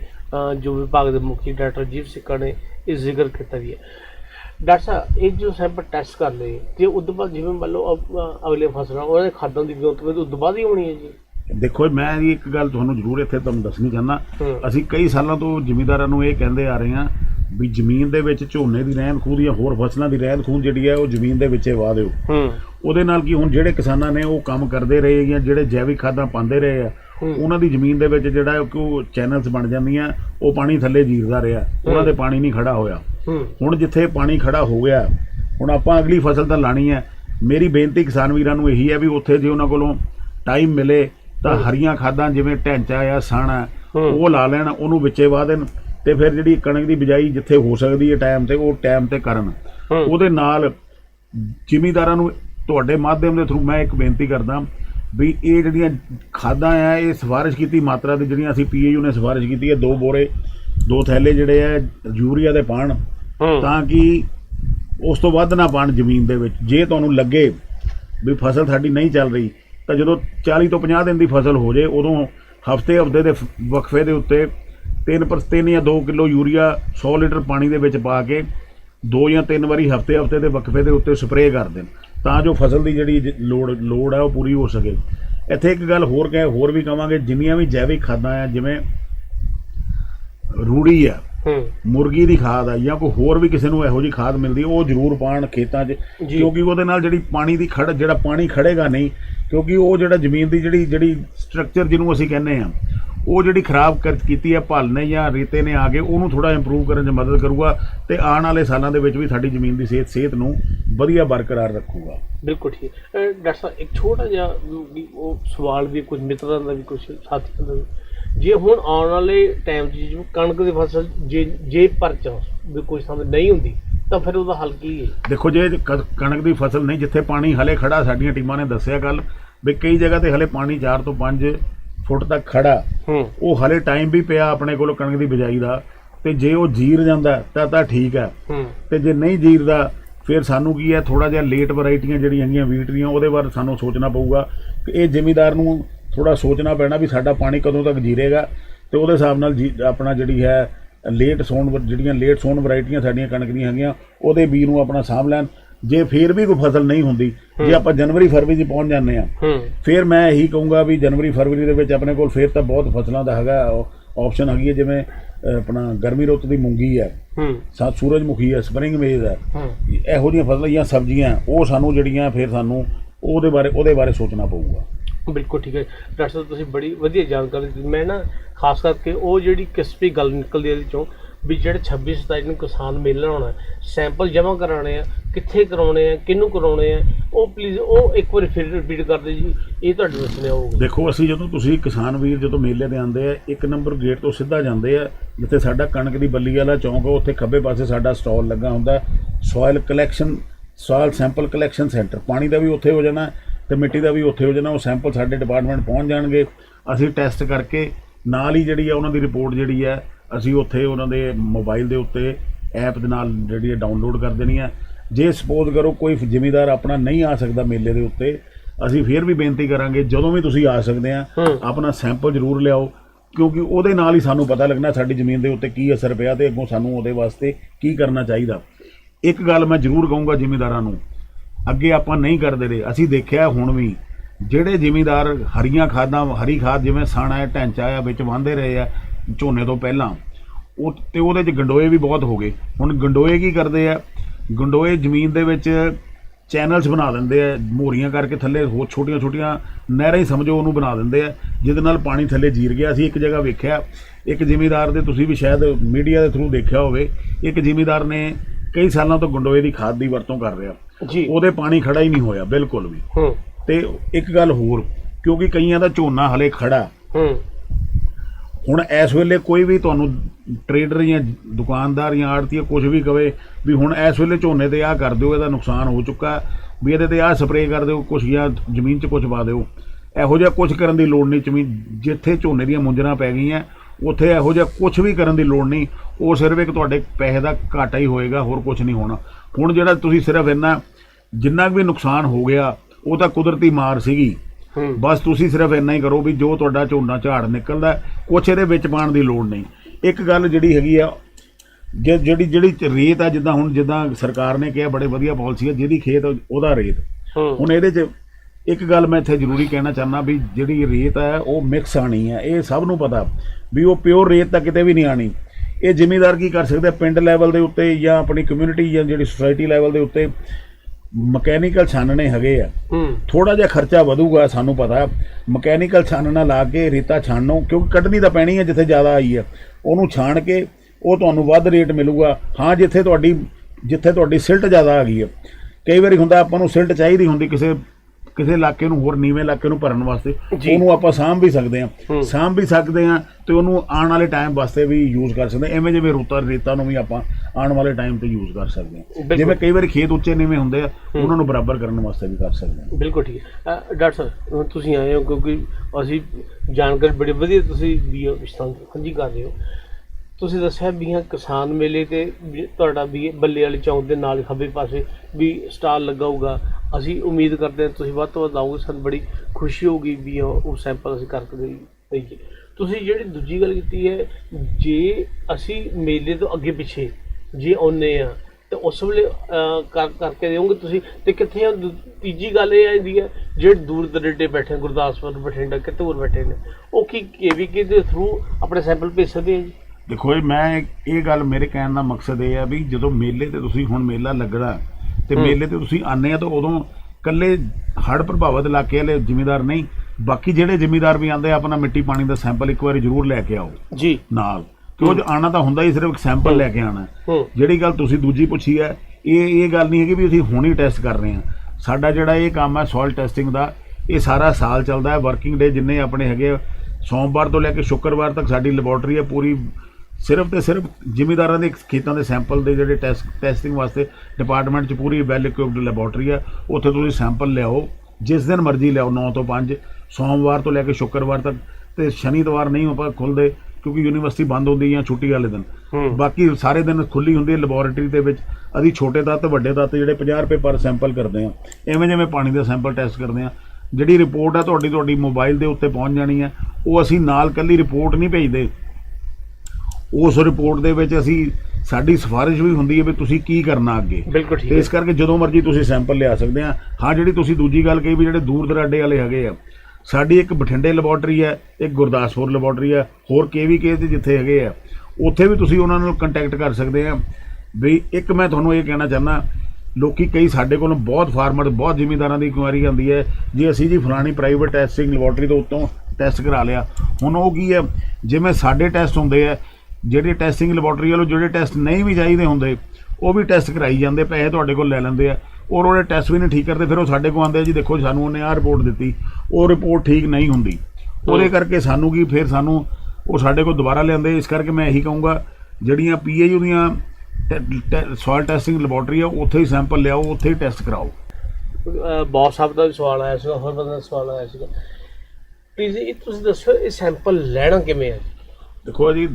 ਜੋ ਵਿਭਾਗ ਦੇ ਮੁਖੀ ਡਾਕਟਰ ਜੀਵ ਸਿੱਕਾ ਨੇ ਇਹ ਜ਼ਿਕਰ ਕੀਤਾ ਵੀ ਹੈ। ਡਾਕਟਰ ਸਾਹਿਬ ਇਹ ਜੋ ਸੈਂਪਲ ਟੈਸਟ ਕਰ ਲਏ ਤੇ ਉਦੋਂ ਬਾਅਦ ਜਿਵੇਂ ਮੰਨ ਲਓ ਅਗਲੇ ਫਸਲਾਂ ਉਹਨਾਂ ਦੇ ਖਾਦਾਂ ਦੀ ਵਿਉਂਤ ਵਿੱਚ ਉਦੋਂ ਬਾਅਦ ਹੀ ਹੋਣੀ ਹੈ ਜੀ।
ਦੇਖੋ ਮੈਂ ਇੱਕ ਗੱਲ ਤੁਹਾਨੂੰ ਜ਼ਰੂਰ ਇੱਥੇ ਤੁਹਾਨੂੰ ਦੱਸਣੀ ਚਾਹੁੰਦਾ।
ਹੂੰ।
ਅਸੀਂ ਕਈ ਸਾਲਾਂ ਤੋਂ ਜ਼ਿਮੀਦਾਰਾਂ ਨੂੰ ਇਹ ਕਹਿੰਦੇ ਆ ਰਹੇ ਹਾਂ ਵੀ ਜ਼ਮੀਨ ਦੇ ਵਿੱਚ ਝੋਨੇ ਦੀ ਰਹਿੰਦ ਖੂੰਹਦ ਜਾਂ ਹੋਰ ਫਸਲਾਂ ਦੀ ਰਹਿੰਦ ਖੂੰਹਦ ਜਿਹੜੀ ਹੈ ਉਹ ਜ਼ਮੀਨ ਦੇ ਵਿੱਚੇ ਵਾਹ ਦਿਓ।
ਹੂੰ।
ਉਹਦੇ ਨਾਲ ਕੀ ਹੁਣ ਜਿਹੜੇ ਕਿਸਾਨਾਂ ਨੇ ਉਹ ਕੰਮ ਕਰਦੇ ਰਹੇ ਜਾਂ ਜਿਹੜੇ ਜੈਵਿਕ ਖਾਦਾਂ ਪਾਉਂਦੇ ਰਹੇ ਆ। ਉਹਨਾਂ ਦੀ ਜ਼ਮੀਨ ਦੇ ਵਿੱਚ ਜਿਹੜਾ ਉਹ ਚੈਨਲਸ ਬਣ ਜਾਂਦੀਆਂ ਉਹ ਪਾਣੀ ਥੱਲੇ ਜੀਰਦਾ ਰਿਹਾ ਉਹਨਾਂ ਦੇ ਪਾਣੀ ਨਹੀਂ ਖੜਾ ਹੋਇਆ। ਹੁਣ ਜਿੱਥੇ ਪਾਣੀ ਖੜਾ ਹੋ ਗਿਆ ਹੁਣ ਆਪਾਂ ਅਗਲੀ ਫਸਲ ਤਾਂ ਲਾਣੀ ਹੈ। ਮੇਰੀ ਬੇਨਤੀ ਕਿਸਾਨ ਵੀਰਾਂ ਨੂੰ ਇਹੀ ਹੈ ਵੀ ਉੱਥੇ ਜੇ ਉਹਨਾਂ ਕੋਲੋਂ ਟਾਈਮ ਮਿਲੇ ਤਾਂ ਹਰੀਆਂ ਖਾਦਾਂ ਜਿਵੇਂ ਢੈਂਚਾ ਆ ਸਣ। ਉਹ ਲਾ ਲੈਣ ਉਹਨੂੰ ਵਿੱਚੇ ਵਾਹ ਦੇਣ। ਤੇ ਫਿਰ ਜਿਹੜੀ ਕਣਕ ਦੀ ਬਿਜਾਈ ਜਿੱਥੇ ਹੋ ਸਕਦੀ ਹੈ ਟਾਈਮ ਤੇ ਉਹ ਟਾਈਮ ਤੇ ਕਰਨ। ਉਹਦੇ ਨਾਲ ਜ਼ਿਮੀਦਾਰਾਂ ਨੂੰ ਤੁਹਾਡੇ ਮਾਧਿਅਮ ਦੇ ਥਰੂ ਮੈਂ ਇੱਕ ਬੇਨਤੀ ਕਰਦਾ ਵੀ ਇਹ ਜਿਹੜੀਆਂ ਖਾਦਾਂ ਆ ਇਹ ਸਿਫਾਰਿਸ਼ ਕੀਤੀ ਮਾਤਰਾ ਦੀ ਜਿਹੜੀਆਂ ਅਸੀਂ ਪੀਏਯੂ ਨੇ ਸਿਫਾਰਿਸ਼ ਕੀਤੀ ਹੈ ਦੋ ਬੋਰੇ ਦੋ ਥੈਲੇ ਜਿਹੜੇ ਆ ਯੂਰੀਆ ਦੇ ਪਾਣ ਤਾਂ ਕਿ ਉਸ ਤੋਂ ਵੱਧ ਨਾ ਪਾਣ ਜ਼ਮੀਨ ਦੇ ਵਿੱਚ। ਜੇ ਤੁਹਾਨੂੰ ਲੱਗੇ ਵੀ ਫਸਲ ਸਾਡੀ ਨਹੀਂ ਚੱਲ ਰਹੀ ਤਾਂ ਜਦੋਂ 40 ਤੋਂ 50 ਦਿਨ ਦੀ ਫਸਲ ਹੋ ਜੇ ਉਦੋਂ ਹਫ਼ਤੇ ਹਫ਼ਤੇ ਦੇ ਵਕਫੇ ਦੇ ਉੱਤੇ 3 ਪਰ 3 ਜਾਂ 2 ਕਿਲੋ ਯੂਰੀਆ 100 ਲੀਟਰ ਪਾਣੀ ਦੇ ਵਿੱਚ ਪਾ ਕੇ ਦੋ ਜਾਂ ਤਿੰਨ ਵਾਰੀ ਹਫ਼ਤੇ ਹਫ਼ਤੇ ਦੇ ਵਕਫੇ ਦੇ ਉੱਤੇ ਸਪਰੇਅ ਕਰ ਦੇਣ ਤਾਂ ਜੋ ਫਸਲ ਦੀ ਜਿਹੜੀ ਜ- ਲੋੜ ਲੋੜ ਹੈ ਉਹ ਪੂਰੀ ਹੋ ਸਕੇ ਇੱਥੇ ਇੱਕ ਗੱਲ ਹੋਰ ਕਹੇ ਹੋਰ ਵੀ ਕਵਾਂਗੇ ਜਿੰਨੀਆਂ ਵੀ ਜੈਵਿਕ ਖਾਦਾਂ ਆ ਜਿਵੇਂ ਰੂੜੀ ਆ
ਹੂੰ
ਮੁਰਗੀ ਦੀ ਖਾਦ ਆ ਜਾਂ ਕੋਈ ਹੋਰ ਵੀ ਕਿਸੇ ਨੂੰ ਇਹੋ ਜਿਹੀ ਖਾਦ ਮਿਲਦੀ ਉਹ ਜ਼ਰੂਰ ਪਾਣ ਖੇਤਾਂ 'ਚ
ਜੀ।
ਕਿਉਂਕਿ ਉਹਦੇ ਨਾਲ ਜਿਹੜੀ ਪਾਣੀ ਦੀ ਖੜ ਜਿਹੜਾ ਪਾਣੀ ਖੜੇਗਾ ਨਹੀਂ ਕਿਉਂਕਿ ਉਹ ਜਿਹੜਾ ਜ਼ਮੀਨ ਦੀ ਜਿਹੜੀ ਜਿਹੜੀ ਸਟਰਕਚਰ ਜਿਹਨੂੰ ਅਸੀਂ ਕਹਿੰਦੇ ਆ ਉਹ ਜਿਹੜੀ ਖਰਾਬ ਕਰ, ਕੀਤੀ ਹੈ ਭਲ ਨੇ ਜਾਂ ਰੇਤੇ ਨੇ ਆ ਕੇ, ਉਹਨੂੰ ਥੋੜਾ ਇੰਪਰੂਵ ਕਰਨ 'ਚ ਮਦਦ ਕਰੂਗਾ ਤੇ ਆਉਣ ਵਾਲੇ ਸਾਲਾਂ ਦੇ ਵਿੱਚ ਵੀ ਸਾਡੀ ਜ਼ਮੀਨ ਦੀ ਸਿਹਤ ਸਿਹਤ ਨੂੰ ਵਧੀਆ ਬਰਕਰਾਰ ਰੱਖੂਗਾ।
ਬਿਲਕੁਲ ਠੀਕ। ਡਾਕਟਰ ਸਾਹਿਬ, ਇੱਕ ਛੋਟਾ ਜਿਹਾ ਵੀ ਉਹ ਸਵਾਲ ਵੀ, ਕੁਝ ਮਿੱਤਰਾਂ ਦਾ ਵੀ, ਕੁਝ ਸਾਥੀਆਂ ਦਾ ਵੀ। ਜੇ ਹੁਣ ਆਉਣ ਵਾਲੇ ਟਾਈਮ 'ਚ ਕਣਕ ਦੀ ਫਸਲ ਜੇ ਜੇ ਪਰਚਾ ਵੀ ਸਮਝ ਨਹੀਂ ਹੁੰਦੀ ਤਾਂ ਫਿਰ ਉਹਦਾ ਹੱਲ ਕੀ ਹੈ?
ਦੇਖੋ ਜੇ ਕ- ਕਣਕ ਦੀ ਫਸਲ ਨਹੀਂ ਜਿੱਥੇ ਪਾਣੀ ਹਲੇ ਖੜਾ ਸਾਡੀਆਂ ਟੀਮਾਂ ਨੇ ਦੱਸਿਆ ਕੱਲ ਵੀ ਕਈ ਜਗ੍ਹਾ ਤੇ ਹਲੇ ਪਾਣੀ 4 ਤੋਂ 5 ਫੁੱਟ ਤੱਕ ਖੜਾ।
ਹੂੰ।
ਉਹ ਹਲੇ ਟਾਈਮ ਵੀ ਪਿਆ ਆਪਣੇ ਕੋਲ ਕਣਕ ਦੀ ਬਿਜਾਈ ਦਾ। ਤੇ ਜੇ ਉਹ ਜੀਰ ਜਾਂਦਾ ਤਾਂ ਤਾਂ ਠੀਕ ਹੈ।
ਹੂੰ।
ਤੇ ਜੇ ਨਹੀਂ ਜੀਰਦਾ ਫਿਰ ਸਾਨੂੰ ਕੀ ਹੈ ਥੋੜਾ ਜਿਹਾ ਲੇਟ ਵੈਰਾਈਟੀਆਂ ਜਿਹੜੀਆਂ ਹੈਗੀਆਂ ਵੀਟ ਦੀਆਂ ਉਹਦੇ ਬਾਰੇ ਸਾਨੂੰ ਸੋਚਣਾ ਪਊਗਾ। ਕਿ ਇਹ ਜ਼ਿਮੀਦਾਰ ਨੂੰ ਥੋੜਾ ਸੋਚਣਾ ਪੈਣਾ ਵੀ ਸਾਡਾ ਪਾਣੀ ਕਦੋਂ ਤੱਕ ਜੀਰੇਗਾ। ਤੇ ਉਹਦੇ ਹਿਸਾਬ ਨਾਲ ਜੀ- ਆਪਣਾ ਜਿਹੜੀ ਹੈ ਲੇਟ ਵ- ਜਿਹੜੀਆਂ ਲੇਟ ਸੋਨ ਵੈਰਾਈਟੀਆਂ ਸਾਡੀਆਂ ਕਣਕ ਦੀਆਂ ਹੈਗੀਆਂ ਉਹਦੇ ਬੀਜ ਨੂੰ ਆਪਣਾ ਸਾਂਭ ਲੈਣ। ਜੇ ਫੇਰ ਵੀ ਕੋਈ ਫਸਲ ਨਹੀਂ ਹੁੰਦੀ ਜੇ ਆਪਾਂ ਜਨਵਰੀ ਫਰਵਰੀ 'ਚ ਪਹੁੰਚ ਜਾਂਦੇ ਆ ਫਿਰ ਮੈਂ ਇਹੀ ਕਹੂੰਗਾ ਵੀ ਜਨਵਰੀ ਫਰਵਰੀ ਦੇ ਵਿੱਚ ਆਪਣੇ ਕੋਲ ਫਿਰ ਤਾਂ ਬਹੁਤ ਫਸਲਾਂ ਦਾ ਹੈਗਾ ਆਪਸ਼ਨ ਹੈਗੀ ਹੈ ਜਿਵੇਂ ਆਪਣਾ ਗਰਮੀ ਰੁੱਤ ਦੀ ਮੂੰਗੀ ਹੈ।
ਹੂੰ।
ਸਾ ਸੂਰਜਮੁਖੀ ਹੈ ਸਪਰਿੰਗ ਮੇਜ਼ ਹੂੰ। ਇਹੋ ਜਿਹੀਆਂ ਫਸਲਾਂ ਜਾਂ ਸਬਜ਼ੀਆਂ ਉਹ ਸਾਨੂੰ ਜਿਹੜੀਆਂ ਫਿਰ ਸਾਨੂੰ ਉਹਦੇ ਬਾਰੇ ਉਹਦੇ ਬਾਰੇ ਸੋਚਣਾ ਪਊਗਾ।
ਬਿਲਕੁਲ ਠੀਕ ਹੈ ਡਾਕਟਰ ਸਾਹਿਬ, ਤੁਸੀਂ ਬੜੀ ਵਧੀਆ ਜਾਣਕਾਰੀ ਦਿੱਤੀ। ਮੈਂ ਨਾ ਖਾਸ ਕਰਕੇ ਉਹ ਜਿਹੜੀ ਕਿਸਪੀ ਗੱਲ ਨਿਕਲਦੀ ਹੈ ਇਹਦੇ ਚੋਂ ਵੀ ਜਿਹੜੇ 26 27 ਨੂੰ ਕਿਸਾਨ ਮੇਲਾ ਹੋਣਾ ਸੈਂਪਲ ਜਮ੍ਹਾਂ ਕਰਾਉਣੇ ਆ, ਕਿੱਥੇ ਕਰਾਉਣੇ ਆ, ਕਿਹਨੂੰ ਕਰਾਉਣੇ ਆ, ਉਹ ਪਲੀਜ਼ ਉਹ ਇੱਕ ਵਾਰੀ ਫਿਰ ਰਿਪੀਟ ਕਰ ਦਿਓ ਜੀ, ਇਹ ਤੁਹਾਡੇ ਦੱਸਣੇ ਹੋਊਗਾ
ਦੇਖੋ, ਅਸੀਂ ਜਦੋਂ ਤੁਸੀਂ ਕਿਸਾਨ ਵੀਰ ਜਦੋਂ ਮੇਲੇ ਤੇ ਆਉਂਦੇ ਆ, ਇੱਕ ਨੰਬਰ ਗੇਟ ਤੋਂ ਸਿੱਧਾ ਜਾਂਦੇ ਆ, ਜਿੱਥੇ ਸਾਡਾ ਕਣਕ ਦੀ ਬੱਲੀ ਵਾਲਾ ਚੌਂਕ ਆ, ਉੱਥੇ ਖੱਬੇ ਪਾਸੇ ਸਾਡਾ ਸਟਾਲ ਲੱਗਾ ਹੁੰਦਾ soil collection soil sample collection centre ਪਾਣੀ ਦਾ ਵੀ ਉੱਥੇ ਹੋ ਜਾਣਾ ਤੇ ਮਿੱਟੀ ਦਾ ਵੀ ਉੱਥੇ ਹੋ ਜਾਣਾ ਉਹ ਸੈਂਪਲ ਸਾਡੇ ਡਿਪਾਰਟਮੈਂਟ ਪਹੁੰਚ ਜਾਣਗੇ। ਅਸੀਂ ਟੈਸਟ ਕਰਕੇ ਨਾਲ ਹੀ ਜਿਹੜੀ ਆ ਉਹਨਾਂ ਦੀ ਰਿਪੋਰਟ ਜਿਹੜੀ ਹੈ ਅਸੀਂ ਉੱਥੇ ਉਹਨਾਂ ਦੇ ਮੋਬਾਈਲ ਦੇ ਉੱਤੇ ਐਪ ਦੇ ਨਾਲ ਜਿਹੜੀ ਹੈ ਡਾਊਨਲੋਡ ਕਰ ਦੇਣੀ ਹੈ ਜੇ ਸਪੋਜ਼ ਕਰੋ ਕੋਈ ਜ਼ਿਮੀਦਾਰ ਆਪਣਾ ਨਹੀਂ ਆ ਸਕਦਾ ਮੇਲੇ ਦੇ ਉੱਤੇ ਅਸੀਂ ਫੇਰ ਵੀ ਬੇਨਤੀ ਕਰਾਂਗੇ ਜਦੋਂ ਵੀ ਤੁਸੀਂ ਆ ਸਕਦੇ ਆ। ਆਪਣਾ ਸੈਂਪਲ ਜ਼ਰੂਰ ਲਿਆਓ ਕਿਉਂਕਿ ਉਹਦੇ ਨਾਲ ਹੀ ਸਾਨੂੰ ਪਤਾ ਲੱਗਣਾ ਸਾਡੀ ਜ਼ਮੀਨ ਦੇ ਉੱਤੇ ਕੀ ਅਸਰ ਪਿਆ ਤੇ ਅੱਗੋਂ ਸਾਨੂੰ ਉਹਦੇ ਵਾਸਤੇ ਕੀ ਕਰਨਾ ਚਾਹੀਦਾ। ਇੱਕ ਗੱਲ ਮੈਂ ਜ਼ਰੂਰ ਕਹੂੰਗਾ ਜ਼ਿਮੀਂਦਾਰਾਂ ਨੂੰ ਅੱਗੇ ਆਪਾਂ ਨਹੀਂ ਕਰਦੇ ਰਹੇ। ਅਸੀਂ ਦੇਖਿਆ ਹੁਣ ਵੀ ਜਿਹੜੇ ਜ਼ਿਮੀਂਦਾਰ ਹਰੀਆਂ ਖਾਦਾਂ, ਹਰੀ ਖਾਦ ਜਿਵੇਂ ਸਣ ਹੈ, ਢੈਂਚਾ ਆ ਵਿੱਚ ਵਾਂਦੇ ਰਹੇ ਆ ਝੋਨੇ ਤੋਂ ਪਹਿਲਾਂ, ਉਹ ਤੇ ਉਹਦੇ ਚ ਗੰਡੋਏ ਵੀ ਬਹੁਤ ਹੋ ਗਏ। ਹੁਣ ਗੰਡੋਏ ਕੀ ਕਰਦੇ ਆ? ਗੰਡੋਏ ਜ਼ਮੀਨ ਦੇ ਵਿੱਚ ਚੈਨਲਸ ਬਣਾ ਦਿੰਦੇ ਆ, ਮੋਰੀਆਂ ਕਰਕੇ ਥੱਲੇ ਹੋਰ ਛੋਟੀਆਂ ਛੋਟੀਆਂ ਨਹਿਰਾਂ ਹੀ ਸਮਝੋ ਉਹਨੂੰ ਬਣਾ ਦਿੰਦੇ ਆ, ਜਿਹਦੇ ਨਾਲ ਪਾਣੀ ਥੱਲੇ ਜੀਰ ਗਿਆ। ਸੀ ਇੱਕ ਜਗ੍ਹਾ ਵੇਖਿਆ, ਇੱਕ ਜ਼ਿਮੀਦਾਰ ਦੇ ਤੁਸੀਂ ਵੀ ਸ਼ਾਇਦ ਮੀਡੀਆ ਦੇ ਥਰੂ ਦੇਖਿਆ ਹੋਵੇ, ਇੱਕ ਜ਼ਿਮੀਂਦਾਰ ਨੇ ਕਈ ਸਾਲਾਂ ਤੋਂ ਗੰਡੋਏ ਦੀ ਖਾਦ ਦੀ ਵਰਤੋਂ ਕਰ ਰਿਹਾ।
ਜੀ।
ਉਹਦੇ ਪਾਣੀ ਖੜਾ ਹੀ ਨਹੀਂ ਹੋਇਆ ਬਿਲਕੁਲ ਵੀ।
ਹੂੰ।
ਤੇ ਇੱਕ ਗੱਲ ਹੋਰ ਕਿਉਂਕਿ ਕਈਆਂ ਦਾ ਝੋਨਾ ਹਲੇ ਖੜਾ।
ਹੂੰ।
ਹੁਣ ਇਸ ਵੇਲੇ ਕੋਈ ਵੀ ਤੁਹਾਨੂੰ ਟਰੇਡਰ ਜਾਂ ਦੁਕਾਨਦਾਰ ਜਾਂ ਆੜਤੀ ਕੁਝ ਵੀ ਕਵੇ ਵੀ ਹੁਣ ਇਸ ਵੇਲੇ ਝੋਨੇ ਤੇ ਆਹ ਕਰ ਦਿਓ ਇਹਦਾ ਨੁਕਸਾਨ ਹੋ ਚੁੱਕਾ। ਵੀ ਇਹਦੇ ਤੇ ਆਹ ਸਪਰੇਅ ਕਰ ਦਿਓ ਕੁਛ ਜਾਂ ਜ਼ਮੀਨ 'ਚ ਕੁਝ ਪਾ ਦਿਓ। ਇਹੋ ਜਿਹਾ ਕੁਝ ਕਰਨ ਦੀ ਲੋੜ ਨਹੀਂ ਜ਼ਮੀਨ ਜਿੱਥੇ ਝੋਨੇ ਦੀਆਂ ਮੁੰਜਰਾਂ ਪੈ ਗਈਆਂ ਉੱਥੇ ਇਹੋ ਜਿਹਾ ਕੁਝ ਵੀ ਕਰਨ ਦੀ ਲੋੜ ਨਹੀਂ। ਉਹ ਸਿਰਫ ਇੱਕ ਤੁਹਾਡੇ ਪੈਸੇ ਦਾ ਘਾਟਾ ਹੀ ਹੋਏਗਾ ਹੋਰ ਕੁਝ ਨਹੀਂ ਹੋਣਾ। ਹੁਣ ਜਿਹੜਾ ਤੁਸੀਂ ਸਿਰਫ ਇੰਨਾ ਜਿੰਨਾ ਵੀ ਨੁਕਸਾਨ ਹੋ ਗਿਆ ਉਹ ਤਾਂ ਕੁਦਰਤੀ ਮਾਰ ਸੀਗੀ। ਬਸ ਤੁਸੀਂ ਸਿਰਫ ਇੰਨਾ ਹੀ ਕਰੋ ਵੀ ਜੋ ਤੁਹਾਡਾ ਝੋਨਾ ਝਾੜ ਨਿਕਲਦਾ ਕੁਛ ਇਹਦੇ ਵਿੱਚ ਪਾਣ ਦੀ ਲੋੜ ਨਹੀਂ। ਇੱਕ ਗੱਲ ਜਿਹੜੀ ਹੈਗੀ ਆ ਜਿਹੜੀ ਜਿਹੜੀ ਰੇਤ ਆ ਜਿੱਦਾਂ ਹੁਣ ਜਿੱਦਾਂ ਸਰਕਾਰ ਨੇ ਕਿਹਾ ਬੜੇ ਵਧੀਆ ਪਾਲਿਸੀ ਆ ਜਿਹਦੀ ਖੇਤ ਉਹਦਾ ਰੇਤ। ਹੁਣ ਇਹਦੇ 'ਚ ਇੱਕ ਗੱਲ ਮੈਂ ਇੱਥੇ ਜ਼ਰੂਰੀ ਕਹਿਣਾ ਚਾਹੁੰਦਾ ਵੀ ਜਿਹੜੀ ਰੇਤ ਹੈ ਉਹ ਮਿਕਸ ਆਣੀ ਹੈ ਇਹ ਸਭ ਨੂੰ ਪਤਾ ਵੀ ਉਹ ਪਿਓਰ ਰੇਤ ਤਾਂ ਕਿਤੇ ਵੀ ਨਹੀਂ ਆਣੀ ਇਹ ਜ਼ਿਮੀਦਾਰ ਕੀ ਕਰ ਸਕਦੇ ਪਿੰਡ ਲੈਵਲ ਦੇ ਉੱਤੇ ਜਾਂ ਆਪਣੀ ਕਮਿਊਨਿਟੀ ਜਾਂ ਜਿਹੜੀ ਸੁਸਾਇਟੀ ਲੈਵਲ ਦੇ ਉੱਤੇ ਮਕੈਨੀਕਲ ਛਾਨਣੇ ਹੈਗੇ ਆ। ਥੋੜਾ ਜਿਹਾ ਖਰਚਾ ਵਧੂਗਾ ਸਾਨੂੰ ਪਤਾ। ਮਕੈਨੀਕਲ ਛਾਨਣਾ ਲਾ ਕੇ ਰੇਤਾ ਛਾਣੋ ਕਿਉਂਕਿ ਕੱਢਣੀ ਤਾਂ ਪੈਣੀ ਹੈ ਜਿੱਥੇ ਜ਼ਿਆਦਾ ਆਈ ਹੈ ਉਹਨੂੰ ਛਾਣ ਕੇ ਉਹ ਤੁਹਾਨੂੰ ਵੱਧ ਰੇਟ ਮਿਲੂਗਾ। ਹਾਂ ਜਿੱਥੇ ਤੁਹਾਡੀ ਜਿੱਥੇ ਤੁਹਾਡੀ ਸਿਲਟ ਜ਼ਿਆਦਾ ਆ ਗਈ ਹੈ ਕਈ ਵਾਰੀ ਹੁੰਦਾ ਆਪਾਂ ਨੂੰ ਸਿਲਟ ਚਾਹੀਦੀ ਹੁੰਦੀ ਕਿਸੇ ਕਿਸੇ ਇਲਾਕੇ ਨੂੰ ਹੋਰ ਨੀਵੇਂ ਇਲਾਕੇ ਨੂੰ ਭਰਨ ਵਾਸਤੇ। ਉਹਨੂੰ ਆਪਾਂ ਸਾਂਭ ਵੀ ਸਕਦੇ ਹਾਂ। ਸਾਂਭ ਵੀ ਸਕਦੇ ਹਾਂ ਤੇ ਉਹਨੂੰ ਆਉਣ ਵਾਲੇ ਟਾਈਮ ਵਾਸਤੇ ਵੀ ਯੂਜ਼ ਕਰ ਸਕਦੇ ਐਵੇਂ ਜਿਵੇਂ ਰੂਤਾ ਰੇਤਾ ਨੂੰ ਵੀ ਆਪਾਂ ਆਉਣ ਵਾਲੇ ਟਾਈਮ ਤੇ ਯੂਜ਼ ਕਰ ਸਕਦੇ ਹਾਂ। ਜਿਵੇਂ ਕਈ ਵਾਰੀ ਖੇਤ ਉੱਚੇ ਨੀਵੇਂ ਹੁੰਦੇ ਆ ਉਹਨਾਂ ਨੂੰ ਬਰਾਬਰ ਕਰਨ ਵਾਸਤੇ ਵੀ ਕਰ ਸਕਦੇ ਹਾਂ।
ਬਿਲਕੁਲ ਠੀਕ ਹੈ। ਡਾਕਟਰ ਸਾਹਿਬ ਹੁਣ ਤੁਸੀਂ ਆਏ ਹੋ ਕਿਉਂਕਿ ਅਸੀਂ ਜਾਣਕਾਰੀ ਬੜੀ ਵਧੀਆ ਤੁਸੀਂ ਵੀ ਸਾਂਝੀ ਕਰ ਰਹੇ ਹੋ। ਤੁਸੀਂ ਦੱਸਿਆ ਵੀ ਹਾਂ ਕਿਸਾਨ ਮੇਲੇ ਤੇ ਤੁਹਾਡਾ ਵੀ ਬੱਲੇ ਵਾਲੇ ਚੌਂਕ ਦੇ ਨਾਲ ਖੱਬੇ ਪਾਸੇ ਵੀ ਸਟਾਲ ਲੱਗਾ ਹੋਊਗਾ। ਅਸੀਂ ਉਮੀਦ ਕਰਦੇ ਹਾਂ ਤੁਸੀਂ ਵੱਧ ਤੋਂ ਵੱਧ ਆਓਗੇ ਸਾਨੂੰ ਬੜੀ ਖੁਸ਼ੀ ਹੋਊਗੀ ਵੀ ਉਹ ਉਹ ਸੈਂਪਲ ਅਸੀਂ ਕਰਕੇ ਦੇਈ- ਦੇਈਏ ਤੁਸੀਂ ਜਿਹੜੀ ਦੂਜੀ ਗੱਲ ਕੀਤੀ ਹੈ, ਜੇ ਅਸੀਂ ਮੇਲੇ ਤੋਂ ਅੱਗੇ ਪਿੱਛੇ ਜੇ ਆਉਨੇ ਆ ਤੇ ਉਸ ਵੇਲੇ ਕਰ ਕਰਕੇ ਦਿਓਗੇ ਤੁਸੀਂ? ਤੇ ਕਿੱਥੇ ਆ? ਤੀਜੀ ਗੱਲ ਇਹ ਆਂਦੀ ਹੈ, ਜਿਹੜੇ ਦੂਰ ਦਰੇਡੇ ਬੈਠੇ ਗੁਰਦਾਸਪੁਰ ਬਠਿੰਡਾ ਕਿਤੇ ਹੋਰ ਬੈਠੇ ਨੇ, ਉਹ ਕੀ ਕੇਵੀਕੇ ਦੇ ਥਰੂ ਆਪਣੇ ਸੈਂਪਲ ਭੇਜ ਸਕਦੇ ਆ ਜੀ?
ਦੇਖੋ ਜੀ, ਮੈਂ ਇਹ ਗੱਲ ਮੇਰੇ ਕਹਿਣ ਦਾ ਮਕਸਦ ਇਹ ਆ ਵੀ ਜਦੋਂ ਮੇਲੇ ਤੇ ਤੁਸੀਂ ਹੁਣ ਮੇਲਾ ਲੱਗਣਾ ਤੇ। ਮੇਲੇ ਤੇ ਤੁਸੀਂ ਆਨੇ ਆ ਤਾਂ ਉਦੋਂ ਕੱਲੇ ਹੜ੍ਹ ਪ੍ਰਭਾਵਿਤ ਇਲਾਕੇ ਵਾਲੇ ਜ਼ਿਮੀਦਾਰ ਨਹੀਂ ਬਾਕੀ ਜਿਹੜੇ ਜ਼ਿਮੀਦਾਰ ਵੀ ਆਂਦੇ ਆ ਆਪਣਾ ਮਿੱਟੀ ਪਾਣੀ ਦਾ ਸੈਂਪਲ ਇੱਕ ਵਾਰੀ ਜ਼ਰੂਰ ਲੈ ਕੇ ਆਓ।
ਜੀ।
ਨਾਲ। ਕਿਉਂ ਜੋ ਆਣਾ ਤਾਂ ਹੁੰਦਾ ਹੀ ਸਿਰਫ ਇੱਕ ਸੈਂਪਲ ਲੈ ਕੇ ਆਣਾ ਜਿਹੜੀ ਗੱਲ ਤੁਸੀਂ ਦੂਜੀ ਪੁੱਛੀ ਹੈ ਇਹ ਇਹ ਗੱਲ ਨਹੀਂ ਹੈਗੀ ਵੀ ਅਸੀਂ ਹੁਣ ਹੀ ਟੈਸਟ ਕਰ ਰਹੇ ਹਾਂ। ਸਾਡਾ ਜਿਹੜਾ ਇਹ ਕੰਮ ਹੈ ਸੋਇਲ ਟੈਸਟਿੰਗ ਦਾ ਇਹ ਸਾਰਾ ਸਾਲ ਚੱਲਦਾ ਹੈ। ਵਰਕਿੰਗ ਡੇ ਜਿੰਨੇ ਆਪਣੇ ਹੈਗੇ ਸੋਮਵਾਰ ਤੋਂ ਲੈ ਕੇ ਸ਼ੁੱਕਰਵਾਰ ਤੱਕ ਸਾਡੀ ਲੈਬੋਰੇਟਰੀ ਹੈ ਪੂਰੀ ਸਿਰਫ ਤੇ ਸਿਰਫ ਜ਼ਿਮੀਦਾਰਾਂ ਦੇ ਖੇਤਾਂ ਦੇ ਸੈਂਪਲ ਦੇ ਜਿਹੜੇ ਟੈਸਟ ਟੈਸਟਿੰਗ ਵਾਸਤੇ ਡਿਪਾਰਟਮੈਂਟ 'ਚ ਪੂਰੀ ਵੈਲ ਇਕਵਿਪਡ ਲੈਬੋਰੇਟਰੀ ਹੈ ਉੱਥੇ ਤੁਸੀਂ ਸੈਂਪਲ ਲਿਆਓ ਜਿਸ ਦਿਨ ਮਰਜ਼ੀ ਲਿਆਓ 9 ਤੋਂ 5 ਸੋਮਵਾਰ ਤੋਂ ਲੈ ਕੇ ਸ਼ੁੱਕਰਵਾਰ ਤੱਕ ਤੇ ਸ਼ਨੀਵਾਰ ਨਹੀਂ ਆਪਾਂ ਖੁੱਲਦੇ ਕਿਉਂਕਿ ਯੂਨੀਵਰਸਿਟੀ ਬੰਦ ਹੁੰਦੀ ਜਾਂ ਛੁੱਟੀ ਵਾਲੇ ਦਿਨ। ਬਾਕੀ ਸਾਰੇ ਦਿਨ ਖੁੱਲੀ ਹੁੰਦੀ ਹੈ ਲੈਬੋਰੇਟਰੀ ਦੇ ਵਿੱਚ। ਅਸੀਂ ਛੋਟੇ ਤੱਤ ਵੱਡੇ ਤੱਤ ਜਿਹੜੇ 50 ਰੁਪਏ ਪਰ ਸੈਂਪਲ ਕਰਦੇ ਆ ਐਵੇਂ ਜਿਵੇਂ ਪਾਣੀ ਦਾ ਸੈਂਪਲ ਟੈਸਟ ਕਰਦੇ ਆ ਜਿਹੜੀ ਰਿਪੋਰਟ ਆ ਤੁਹਾਡੀ ਤੁਹਾਡੀ ਮੋਬਾਈਲ ਦੇ ਉੱਤੇ ਪਹੁੰਚ ਜਾਣੀ ਹੈ ਉਹ ਅਸੀਂ ਨਾਲ ਕੱਲੀ ਰਿਪੋਰਟ ਨਹੀਂ ਭੇਜਦੇ। ਉਸ ਰਿਪੋਰਟ ਦੇ ਵਿੱਚ ਅਸੀਂ ਸਾਡੀ ਸਿਫਾਰਿਸ਼ ਵੀ ਹੁੰਦੀ ਹੈ ਵੀ ਤੁਸੀਂ ਕੀ ਕਰਨਾ ਅੱਗੇ।
ਬਿਲਕੁਲ ਠੀਕ
ਤੇ
ਹੈ।
ਇਸ ਕਰਕੇ ਜਦੋਂ ਮਰਜ਼ੀ ਤੁਸੀਂ ਸੈਂਪਲ ਲਿਆ ਸਕਦੇ ਆ। ਹਾਂ ਜਿਹੜੀ ਤੁਸੀਂ ਦੂਜੀ ਗੱਲ ਕਹੀ ਵੀ ਜਿਹੜੇ ਦੂਰ ਦਰਾਡੇ ਵਾਲੇ ਹੈਗੇ ਆ ਸਾਡੀ ਇੱਕ ਬਠਿੰਡੇ ਲੈਬੋਰਟਰੀ ਹੈ ਇੱਕ ਗੁਰਦਾਸਪੁਰ ਲੈਬੋਰਟਰੀ ਹੈ ਹੋਰ ਕੇਵੀਕੇ ਤੇ ਜਿੱਥੇ ਹੈਗੇ ਆ ਉੱਥੇ ਵੀ ਤੁਸੀਂ ਉਹਨਾਂ ਨਾਲ ਕੰਟੈਕਟ ਕਰ ਸਕਦੇ ਆ। ਵੀ ਇੱਕ ਮੈਂ ਤੁਹਾਨੂੰ ਇਹ ਕਹਿਣਾ ਚਾਹੁੰਦਾ ਲੋਕੀ ਕਈ ਸਾਡੇ ਕੋਲੋਂ ਬਹੁਤ ਫਾਰਮਰ ਬਹੁਤ ਜ਼ਿਮੀਂਦਾਰਾਂ ਦੀ ਇਨਕੁਆਇਰੀ ਆਉਂਦੀ ਹੈ ਜੀ ਅਸੀਂ ਜੀ ਫਲਾਣੀ ਪ੍ਰਾਈਵੇਟ ਟੈਸਟਿੰਗ ਲੈਬੋਰਟਰੀ ਤੋਂ ਉੱਤੋਂ ਟੈਸਟ ਕਰਾ ਲਿਆ ਹੁਣ ਉਹ ਕੀ ਹੈ ਜਿਵੇਂ ਸਾਡੇ ਟੈਸਟ ਹੁੰਦੇ ਆ ਜਿਹੜੇ ਟੈਸਟਿੰਗ ਲੈਬੋਰਟਰੀ ਵਾਲੋ ਜਿਹੜੇ ਟੈਸਟ ਨਹੀਂ ਵੀ ਚਾਹੀਦੇ ਹੁੰਦੇ ਉਹ ਵੀ ਟੈਸਟ ਕਰਾਈ ਜਾਂਦੇ ਪੈਸੇ ਤੁਹਾਡੇ ਕੋਲ ਲੈ ਲੈਂਦੇ ਆ। ਔਰ ਉਹਦੇ ਟੈਸਟ ਵੀ ਨਹੀਂ ਠੀਕ ਕਰਦੇ ਫਿਰ ਉਹ ਸਾਡੇ ਕੋਲ ਆਉਂਦੇ ਆ ਜੀ ਦੇਖੋ ਸਾਨੂੰ ਉਹਨੇ ਆਹ ਰਿਪੋਰਟ ਦਿੱਤੀ ਉਹ ਰਿਪੋਰਟ ਠੀਕ ਨਹੀਂ ਹੁੰਦੀ। ਉਹਦੇ ਕਰਕੇ ਸਾਨੂੰ ਕੀ ਫਿਰ ਸਾਨੂੰ ਉਹ ਸਾਡੇ ਕੋਲ ਦੁਬਾਰਾ ਲਿਆਂਦੇ ਇਸ ਕਰਕੇ ਮੈਂ ਇਹੀ ਕਹੂੰਗਾ ਜਿਹੜੀਆਂ ਪੀਏਯੂ ਦੀਆਂ ਸੋਇਲ ਟੈਸਟਿੰਗ ਲੈਬੋਰਟਰੀ ਆ ਉੱਥੇ ਹੀ ਸੈਂਪਲ ਲਿਆਓ ਉੱਥੇ ਹੀ ਟੈਸਟ ਕਰਾਓ।
ਬੌਸ ਸਾਹਿਬ ਦਾ ਵੀ ਸਵਾਲ ਆਇਆ ਸੀਗਾ ਹੋਰ ਬੰਦਾ ਦਾ ਸਵਾਲ ਆਇਆ ਸੀਗਾ। ਪਲੀਜ਼ ਇਹ ਤੁਸੀਂ ਦੱਸੋ ਇਹ ਸੈਂਪਲ ਲੈਣਾ ਕਿਵੇਂ ਹੈ
ਦੇਖੋ ਜੀ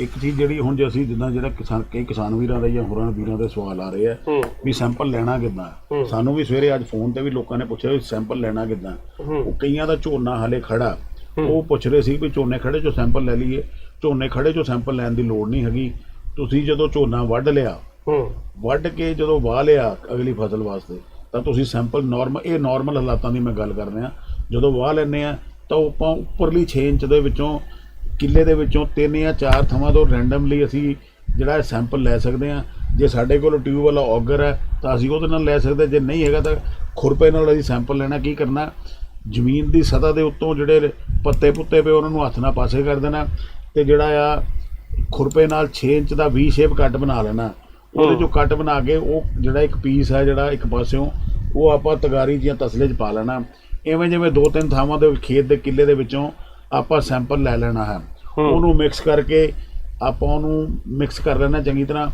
ਇੱਕ ਚੀਜ਼ ਜਿਹੜੀ ਹੁਣ ਜੇ ਅਸੀਂ ਜਿੱਦਾਂ ਜਿਹੜਾ ਕਿਸਾਨ ਕਈ ਕਿਸਾਨ ਵੀਰਾਂ ਦੇ ਜਾਂ ਹੋਰਾਂ ਵੀਰਾਂ ਦੇ ਸਵਾਲ ਆ ਰਹੇ ਆ ਵੀ ਸੈਂਪਲ ਲੈਣਾ ਕਿੱਦਾਂ। ਸਾਨੂੰ ਵੀ ਸਵੇਰੇ ਅੱਜ ਫੋਨ ਤੇ ਵੀ ਲੋਕਾਂ ਨੇ ਪੁੱਛਿਆ ਵੀ ਸੈਂਪਲ ਲੈਣਾ ਕਿੱਦਾਂ? ਉਹ ਕਈਆਂ ਦਾ ਝੋਨਾ ਹਲੇ ਖੜਾ। ਉਹ ਪੁੱਛ ਰਹੇ ਸੀ ਵੀ ਝੋਨੇ ਖੜੇ ਚੋਂ ਸੈਂਪਲ ਲੈ ਲਈਏ। ਝੋਨੇ ਖੜੇ ਚੋਂ ਸੈਂਪਲ ਲੈਣ ਦੀ ਲੋੜ ਨਹੀਂ ਹੈਗੀ। ਤੁਸੀਂ ਜਦੋਂ ਝੋਨਾ ਵੱਢ ਲਿਆ ਵੱਢ ਕੇ ਜਦੋਂ ਵਾਹ ਲਿਆ ਅਗਲੀ ਫਸਲ ਵਾਸਤੇ ਤਾਂ ਤੁਸੀਂ ਸੈਂਪਲ ਨਾਰਮਲ ਇਹ ਨਾਰਮਲ ਹਾਲਾਤਾਂ ਦੀ ਮੈਂ ਗੱਲ ਕਰ ਰਿਹਾ। ਜਦੋਂ ਵਾਹ ਲੈਂਦੇ ਆ ਤਾਂ ਉਹ ਆਪਾਂ ਉੱਪਰਲੀ 6 ਇੰਚ ਦੇ ਵਿੱਚੋਂ ਕਿੱਲੇ ਦੇ ਵਿੱਚੋਂ ਤਿੰਨ ਜਾਂ ਚਾਰ ਥਾਵਾਂ ਤੋਂ ਰੈਂਡਮਲੀ ਅਸੀਂ ਜਿਹੜਾ ਸੈਂਪਲ ਲੈ ਸਕਦੇ ਆ ਜੇ ਸਾਡੇ ਕੋਲ ਟਿਊਬ ਵਾਲਾ ਔਗਰ ਹੈ ਤਾਂ ਅਸੀਂ ਉਹਦੇ ਨਾਲ ਲੈ ਸਕਦੇ ਜੇ ਨਹੀਂ ਹੈਗਾ ਤਾਂ ਖੁਰਪੇ ਨਾਲ ਅਸੀਂ ਸੈਂਪਲ ਲੈਣਾ ਕੀ ਕਰਨਾ? ਜ਼ਮੀਨ ਦੀ ਸਤ੍ਹਾ ਦੇ ਉੱਤੋਂ ਜਿਹੜੇ ਪੱਤੇ ਪੁੱਤੇ ਪਏ ਉਹਨਾਂ ਨੂੰ ਹੱਥ ਨਾਲ ਪਾਸੇ ਕਰ ਦੇਣਾ ਤੇ ਜਿਹੜਾ ਆ ਖੁਰਪੇ ਨਾਲ 6 ਇੰਚ ਦਾ ਵੀ ਸ਼ੇਪ ਕੱਟ ਬਣਾ ਲੈਣਾ। ਉਹਦੇ ਚੋਂ ਕੱਟ ਬਣਾ ਕੇ ਉਹ ਜਿਹੜਾ ਇੱਕ ਪੀਸ ਹੈ ਜਿਹੜਾ ਇੱਕ ਪਾਸਿਓਂ ਉਹ ਆਪਾਂ ਤਗਾਰੀ ਜਾਂ ਤਸਲੇ 'ਚ ਪਾ ਲੈਣਾ। ਐਵੇਂ ਜਿਵੇਂ ਦੋ ਤਿੰਨ ਥਾਵਾਂ ਦੇ ਖੇਤ ਦੇ ਕਿੱਲੇ ਦੇ ਵਿੱਚੋਂ ਆਪਾਂ ਸੈਂਪਲ ਲੈ ਲੈਣਾ ਹੈ। ਉਹਨੂੰ ਮਿਕਸ ਕਰਕੇ ਆਪਾਂ ਉਹਨੂੰ ਮਿਕਸ ਕਰ ਲੈਣਾ ਚੰਗੀ ਤਰ੍ਹਾਂ।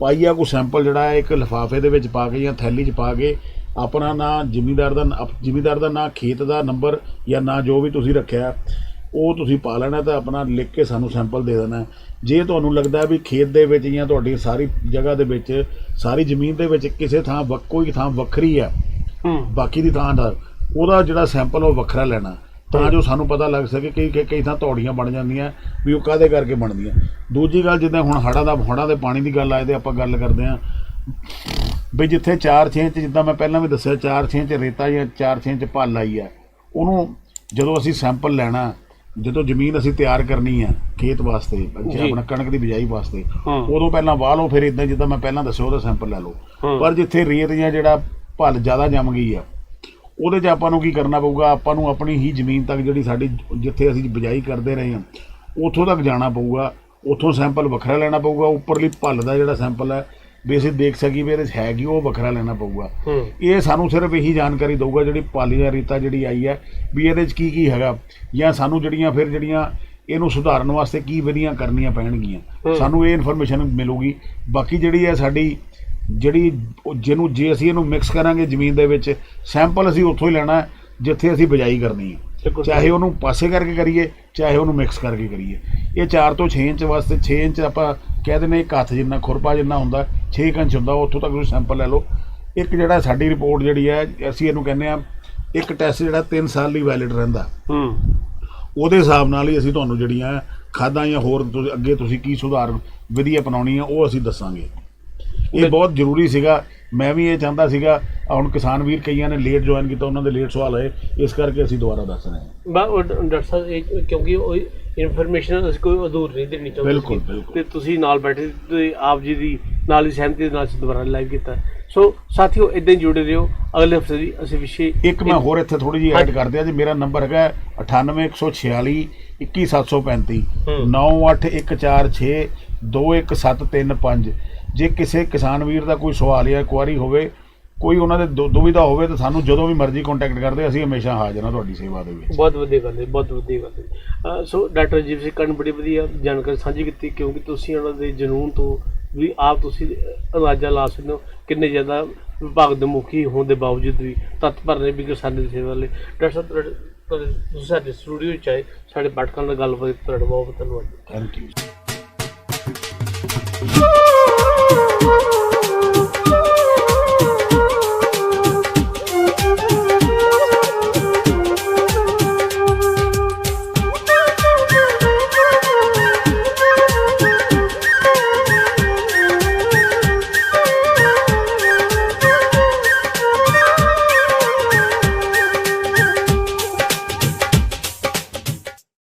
ਪਾਈਆ ਕੋ ਸੈਂਪਲ ਜਿਹੜਾ ਹੈ ਇੱਕ ਲਿਫਾਫੇ ਦੇ ਵਿੱਚ ਪਾ ਕੇ ਜਾਂ ਥੈਲੀ 'ਚ ਪਾ ਕੇ ਆਪਣਾ ਨਾਂ ਜ਼ਿਮੀਦਾਰ ਦਾ ਜ਼ਿਮੀਦਾਰ ਦਾ ਨਾਂ ਖੇਤ ਦਾ ਨੰਬਰ ਜਾਂ ਨਾਂ ਜੋ ਵੀ ਤੁਸੀਂ ਰੱਖਿਆ ਉਹ ਤੁਸੀਂ ਪਾ ਲੈਣਾ ਤਾਂ ਆਪਣਾ ਲਿਖ ਕੇ ਸਾਨੂੰ ਸੈਂਪਲ ਦੇ ਦੇਣਾ। ਜੇ ਤੁਹਾਨੂੰ ਲੱਗਦਾ ਵੀ ਖੇਤ ਦੇ ਵਿੱਚ ਜਾਂ ਤੁਹਾਡੀ ਸਾਰੀ ਜਗ੍ਹਾ ਦੇ ਵਿੱਚ ਸਾਰੀ ਜ਼ਮੀਨ ਦੇ ਵਿੱਚ ਕਿਸੇ ਥਾਂ ਕੋਈ ਥਾਂ ਵੱਖਰੀ ਹੈ
ਹੂੰ।
ਬਾਕੀ ਦੀ ਥਾਂ ਦਾ ਉਹਦਾ ਜਿਹੜਾ ਸੈਂਪਲ ਉਹ ਵੱਖਰਾ ਲੈਣਾ। ਤਾਂ ਜੋ ਸਾਨੂੰ ਪਤਾ ਲੱਗ ਸਕੇ ਕਿ ਕਿ ਕਈ ਥਾਂ ਤੌੜੀਆਂ ਬਣ ਜਾਂਦੀਆਂ ਵੀ ਉਹ ਕਾਦੇ ਕਰਕੇ ਬਣਦੀਆਂ ਦੂਜੀ ਗੱਲ ਜਿੱਦਾਂ ਹੁਣ ਹੜ੍ਹਾਂ ਦਾ ਹੜ੍ਹਾਂ ਦੇ ਪਾਣੀ ਦੀ ਗੱਲ ਆਏ ਤੇ ਆਪਾਂ ਗੱਲ ਕਰਦੇ ਹਾਂ ਵੀ ਜਿੱਥੇ 4-6 ਇੰਚ ਜਿੱਦਾਂ ਮੈਂ ਪਹਿਲਾਂ ਵੀ ਦੱਸਿਆ 4-6 ਇੰਚ ਰੇਤਾ ਜਾਂ 4-6 ਇੰਚ ਭੱਲ ਆਈ ਹੈ ਉਹਨੂੰ ਜਦੋਂ ਅਸੀਂ ਸੈਂਪਲ ਲੈਣਾ ਜਦੋਂ ਜ਼ਮੀਨ ਅਸੀਂ ਤਿਆਰ ਕਰਨੀ ਹੈ ਖੇਤ ਵਾਸਤੇ। ਆਪਣਾ ਕਣਕ ਦੀ ਬਿਜਾਈ ਵਾਸਤੇ। ਉਦੋਂ ਪਹਿਲਾਂ ਵਾਹ ਲਓ ਫਿਰ ਇਦਾਂ ਜਿੱਦਾਂ ਮੈਂ ਪਹਿਲਾਂ ਦੱਸਿਆ ਉਹਦਾ ਸੈਂਪਲ ਲੈ ਲਓ। ਪਰ ਜਿੱਥੇ ਰੇਤ ਜਾਂ ਜਿਹੜਾ ਭੱਲ ਜ਼ਿਆਦਾ ਜੰਮ ਗਈ ਆ ਉਹਦੇ 'ਚ ਆਪਾਂ ਨੂੰ ਕੀ ਕਰਨਾ ਪਊਗਾ? ਆਪਾਂ ਨੂੰ ਆਪਣੀ ਹੀ ਜ਼ਮੀਨ ਤੱਕ ਜਿਹੜੀ ਸਾਡੀ ਜਿੱਥੇ ਅਸੀਂ ਬਿਜਾਈ ਕਰਦੇ ਰਹੇ ਹਾਂ ਉੱਥੋਂ ਤੱਕ ਜਾਣਾ ਪਊਗਾ। ਉੱਥੋਂ ਸੈਂਪਲ ਵੱਖਰਾ ਲੈਣਾ ਪਊਗਾ। ਉੱਪਰਲੀ ਭੱਲ ਦਾ ਜਿਹੜਾ ਸੈਂਪਲ ਹੈ ਵੀ ਅਸੀਂ ਦੇਖ ਸਕੀ ਵੀ ਇਹਦੇ 'ਚ ਹੈ ਕੀ ਉਹ ਵੱਖਰਾ ਲੈਣਾ ਪਊਗਾ। ਇਹ ਸਾਨੂੰ ਸਿਰਫ ਇਹੀ ਜਾਣਕਾਰੀ ਦਊਗਾ ਜਿਹੜੀ ਪਾਲੀ ਜਾਂ ਰੀਤਾ ਜਿਹੜੀ ਆਈ ਹੈ ਵੀ ਇਹਦੇ 'ਚ ਕੀ ਕੀ ਹੈਗਾ। ਜਾਂ ਸਾਨੂੰ ਜਿਹੜੀਆਂ ਫਿਰ ਜਿਹੜੀਆਂ ਇਹਨੂੰ ਸੁਧਾਰਨ ਵਾਸਤੇ ਕੀ ਵਿਧੀਆਂ ਕਰਨੀਆਂ ਪੈਣਗੀਆਂ। ਸਾਨੂੰ ਇਹ ਇਨਫੋਰਮੇਸ਼ਨ ਮਿਲੂਗੀ। ਬਾਕੀ ਜਿਹੜੀ ਹੈ ਸਾਡੀ ਜਿਹੜੀ ਜਿਹਨੂੰ ਜੇ ਅਸੀਂ ਇਹਨੂੰ ਮਿਕਸ ਕਰਾਂਗੇ ਜ਼ਮੀਨ ਦੇ ਵਿੱਚ ਸੈਂਪਲ ਅਸੀਂ ਉੱਥੋਂ ਹੀ ਲੈਣਾ ਜਿੱਥੇ ਅਸੀਂ ਬਿਜਾਈ ਕਰਨੀ ਹੈ। ਚਾਹੇ ਉਹਨੂੰ ਪਾਸੇ ਕਰਕੇ ਕਰੀਏ ਚਾਹੇ ਉਹਨੂੰ ਮਿਕਸ ਕਰਕੇ ਕਰੀਏ। ਇਹ 4 ਤੋਂ 6 ਇੰਚ ਵਾਸਤੇ 6 ਇੰਚ ਆਪਾਂ ਕਹਿ ਦਿੰਦੇ ਇੱਕ ਹੱਥ ਜਿੰਨਾ ਖੁਰਪਾ ਜਿੰਨਾ ਹੁੰਦਾ 6 ਇੰਚ ਹੁੰਦਾ ਉੱਥੋਂ ਤੱਕ ਤੁਸੀਂ ਸੈਂਪਲ ਲੈ ਲਓ। ਇੱਕ ਜਿਹੜਾ ਸਾਡੀ ਰਿਪੋਰਟ ਜਿਹੜੀ ਹੈ ਅਸੀਂ ਇਹਨੂੰ ਕਹਿੰਦੇ ਆ ਇੱਕ ਟੈਸਟ ਜਿਹੜਾ 3 ਸਾਲ ਲਈ ਵੈਲਿਡ ਰਹਿੰਦਾ।
ਹੂੰ।
ਉਹਦੇ ਹਿਸਾਬ ਨਾਲ ਹੀ ਅਸੀਂ ਤੁਹਾਨੂੰ ਜਿਹੜੀਆਂ ਖਾਦਾਂ ਜਾਂ ਹੋਰ ਅੱਗੇ ਤੁਸੀਂ ਕੀ ਸੁਧਾਰ ਵਿਧੀ ਅਪਣਾਉਣੀ ਆ ਉਹ ਅਸੀਂ ਦੱਸਾਂਗੇ। ਇਹ ਬਹੁਤ ਜ਼ਰੂਰੀ ਸੀਗਾ ਮੈਂ ਵੀ ਇਹ ਚਾਹੁੰਦਾ ਸੀਗਾ ਹੁਣ ਕਿਸਾਨ ਵੀਰ ਕਈਆਂ ਨੇ ਲੇਟ ਜੁਆਇਨ ਕੀਤਾ ਉਹਨਾਂ ਦੇ ਲੇਟ ਸਵਾਲ ਆਏ ਇਸ ਕਰਕੇ ਅਸੀਂ ਦੁਬਾਰਾ ਦੱਸ ਰਹੇ ਹਾਂ
ਬਾ ਡਾਕਟਰ ਸਾਹਿਬ ਇਹ ਕਿਉਂਕਿ ਉਹ ਇਨਫੋਰਮੇਸ਼ਨ ਅਸੀਂ ਕੋਈ ਅਧੂਰ ਨਹੀਂ ਦੇਣੀ ਚਾਹੁੰਦੇ
ਬਿਲਕੁਲ। ਬਿਲਕੁਲ।
ਤੇ ਤੁਸੀਂ ਨਾਲ ਬੈਠੇ ਤੇ ਆਪ ਜੀ ਦੀ ਨਾਲ ਹੀ ਸਹਿਮਤੀ ਦੇ ਨਾਲ ਅਸੀਂ ਦੁਬਾਰਾ ਲਾਈਵ ਕੀਤਾ ਸੋ ਸਾਥੀਓ ਇਦਾਂ ਹੀ ਜੁੜੇ ਰਹੋ ਅਗਲੇ ਹਫ਼ਤੇ ਦੀ ਅਸੀਂ ਵਿਸ਼ੇ
ਇੱਕ ਮੈਂ ਹੋਰ ਇੱਥੇ ਥੋੜੀ ਜਿਹੀ ਐਡ
ਹਾਂਜੀ।
ਕਰ ਦਿਆਂ ਜੀ ਮੇਰਾ ਨੰਬਰ ਹੈਗਾ 98146 21735
ਹੂੰ।
9814621735 ਜੇ ਕਿਸੇ ਕਿਸਾਨ ਵੀਰ ਦਾ ਕੋਈ ਸਵਾਲ ਜਾਂ ਕੁਆਰੀ ਹੋਵੇ ਕੋਈ ਉਹਨਾਂ ਦੇ ਦੁ- ਦੁਵਿਧਾ ਹੋਵੇ ਤਾਂ ਸਾਨੂੰ ਜਦੋਂ ਵੀ ਮਰਜ਼ੀ ਕੰਟੈਕਟ ਕਰਦੇ ਅਸੀਂ ਹਮੇਸ਼ਾ ਹਾਜ਼ਰ ਹਾਂ ਤੁਹਾਡੀ ਸੇਵਾ ਦੇ ਵਿੱਚ।
ਬਹੁਤ ਵਧੀਆ ਗੱਲ ਹੈ ਬਹੁਤ ਵਧੀਆ ਗੱਲ ਹੈ। ਅਹ ਸੋ ਡਾਕਟਰ ਜੀਵ ਸਿੰਘ ਕਰਨ ਬੜੀ ਵਧੀਆ ਜਾਣਕਾਰੀ ਸਾਂਝੀ ਕੀਤੀ ਕਿਉਂਕਿ ਤੁਸੀਂ ਉਹਨਾਂ ਦੇ ਜਨੂਨ ਤੋਂ ਵੀ ਆਪ ਤੁਸੀਂ ਅੰਦਾਜ਼ਾ ਲਾ ਸਕਦੇ ਹੋ ਕਿੰਨੇ ਜ਼ਿਆਦਾ ਵਿਭਾਗ ਦੇ ਮੁਖੀ ਹੋਣ ਦੇ ਬਾਵਜੂਦ ਵੀ ਤਤਪਰ ਨੇ ਵੀ ਕਿਸਾਨਾਂ ਦੀ ਸੇਵਾ ਲਈ। ਡਾਕਟਰ ਸਾਹਿਬ ਤੁਹਾਡੇ ਤੁਸੀਂ ਸਾਡੇ ਸਟੂਡੀਓ ਚ ਆਏ ਸਾਡੇ ਪਾਠਕਾਂ ਨਾਲ ਗੱਲਬਾਤ ਕਰਨ ਦਾ ਬਹੁਤ ਬਹੁਤ ਧੰਨਵਾਦ।
Thank you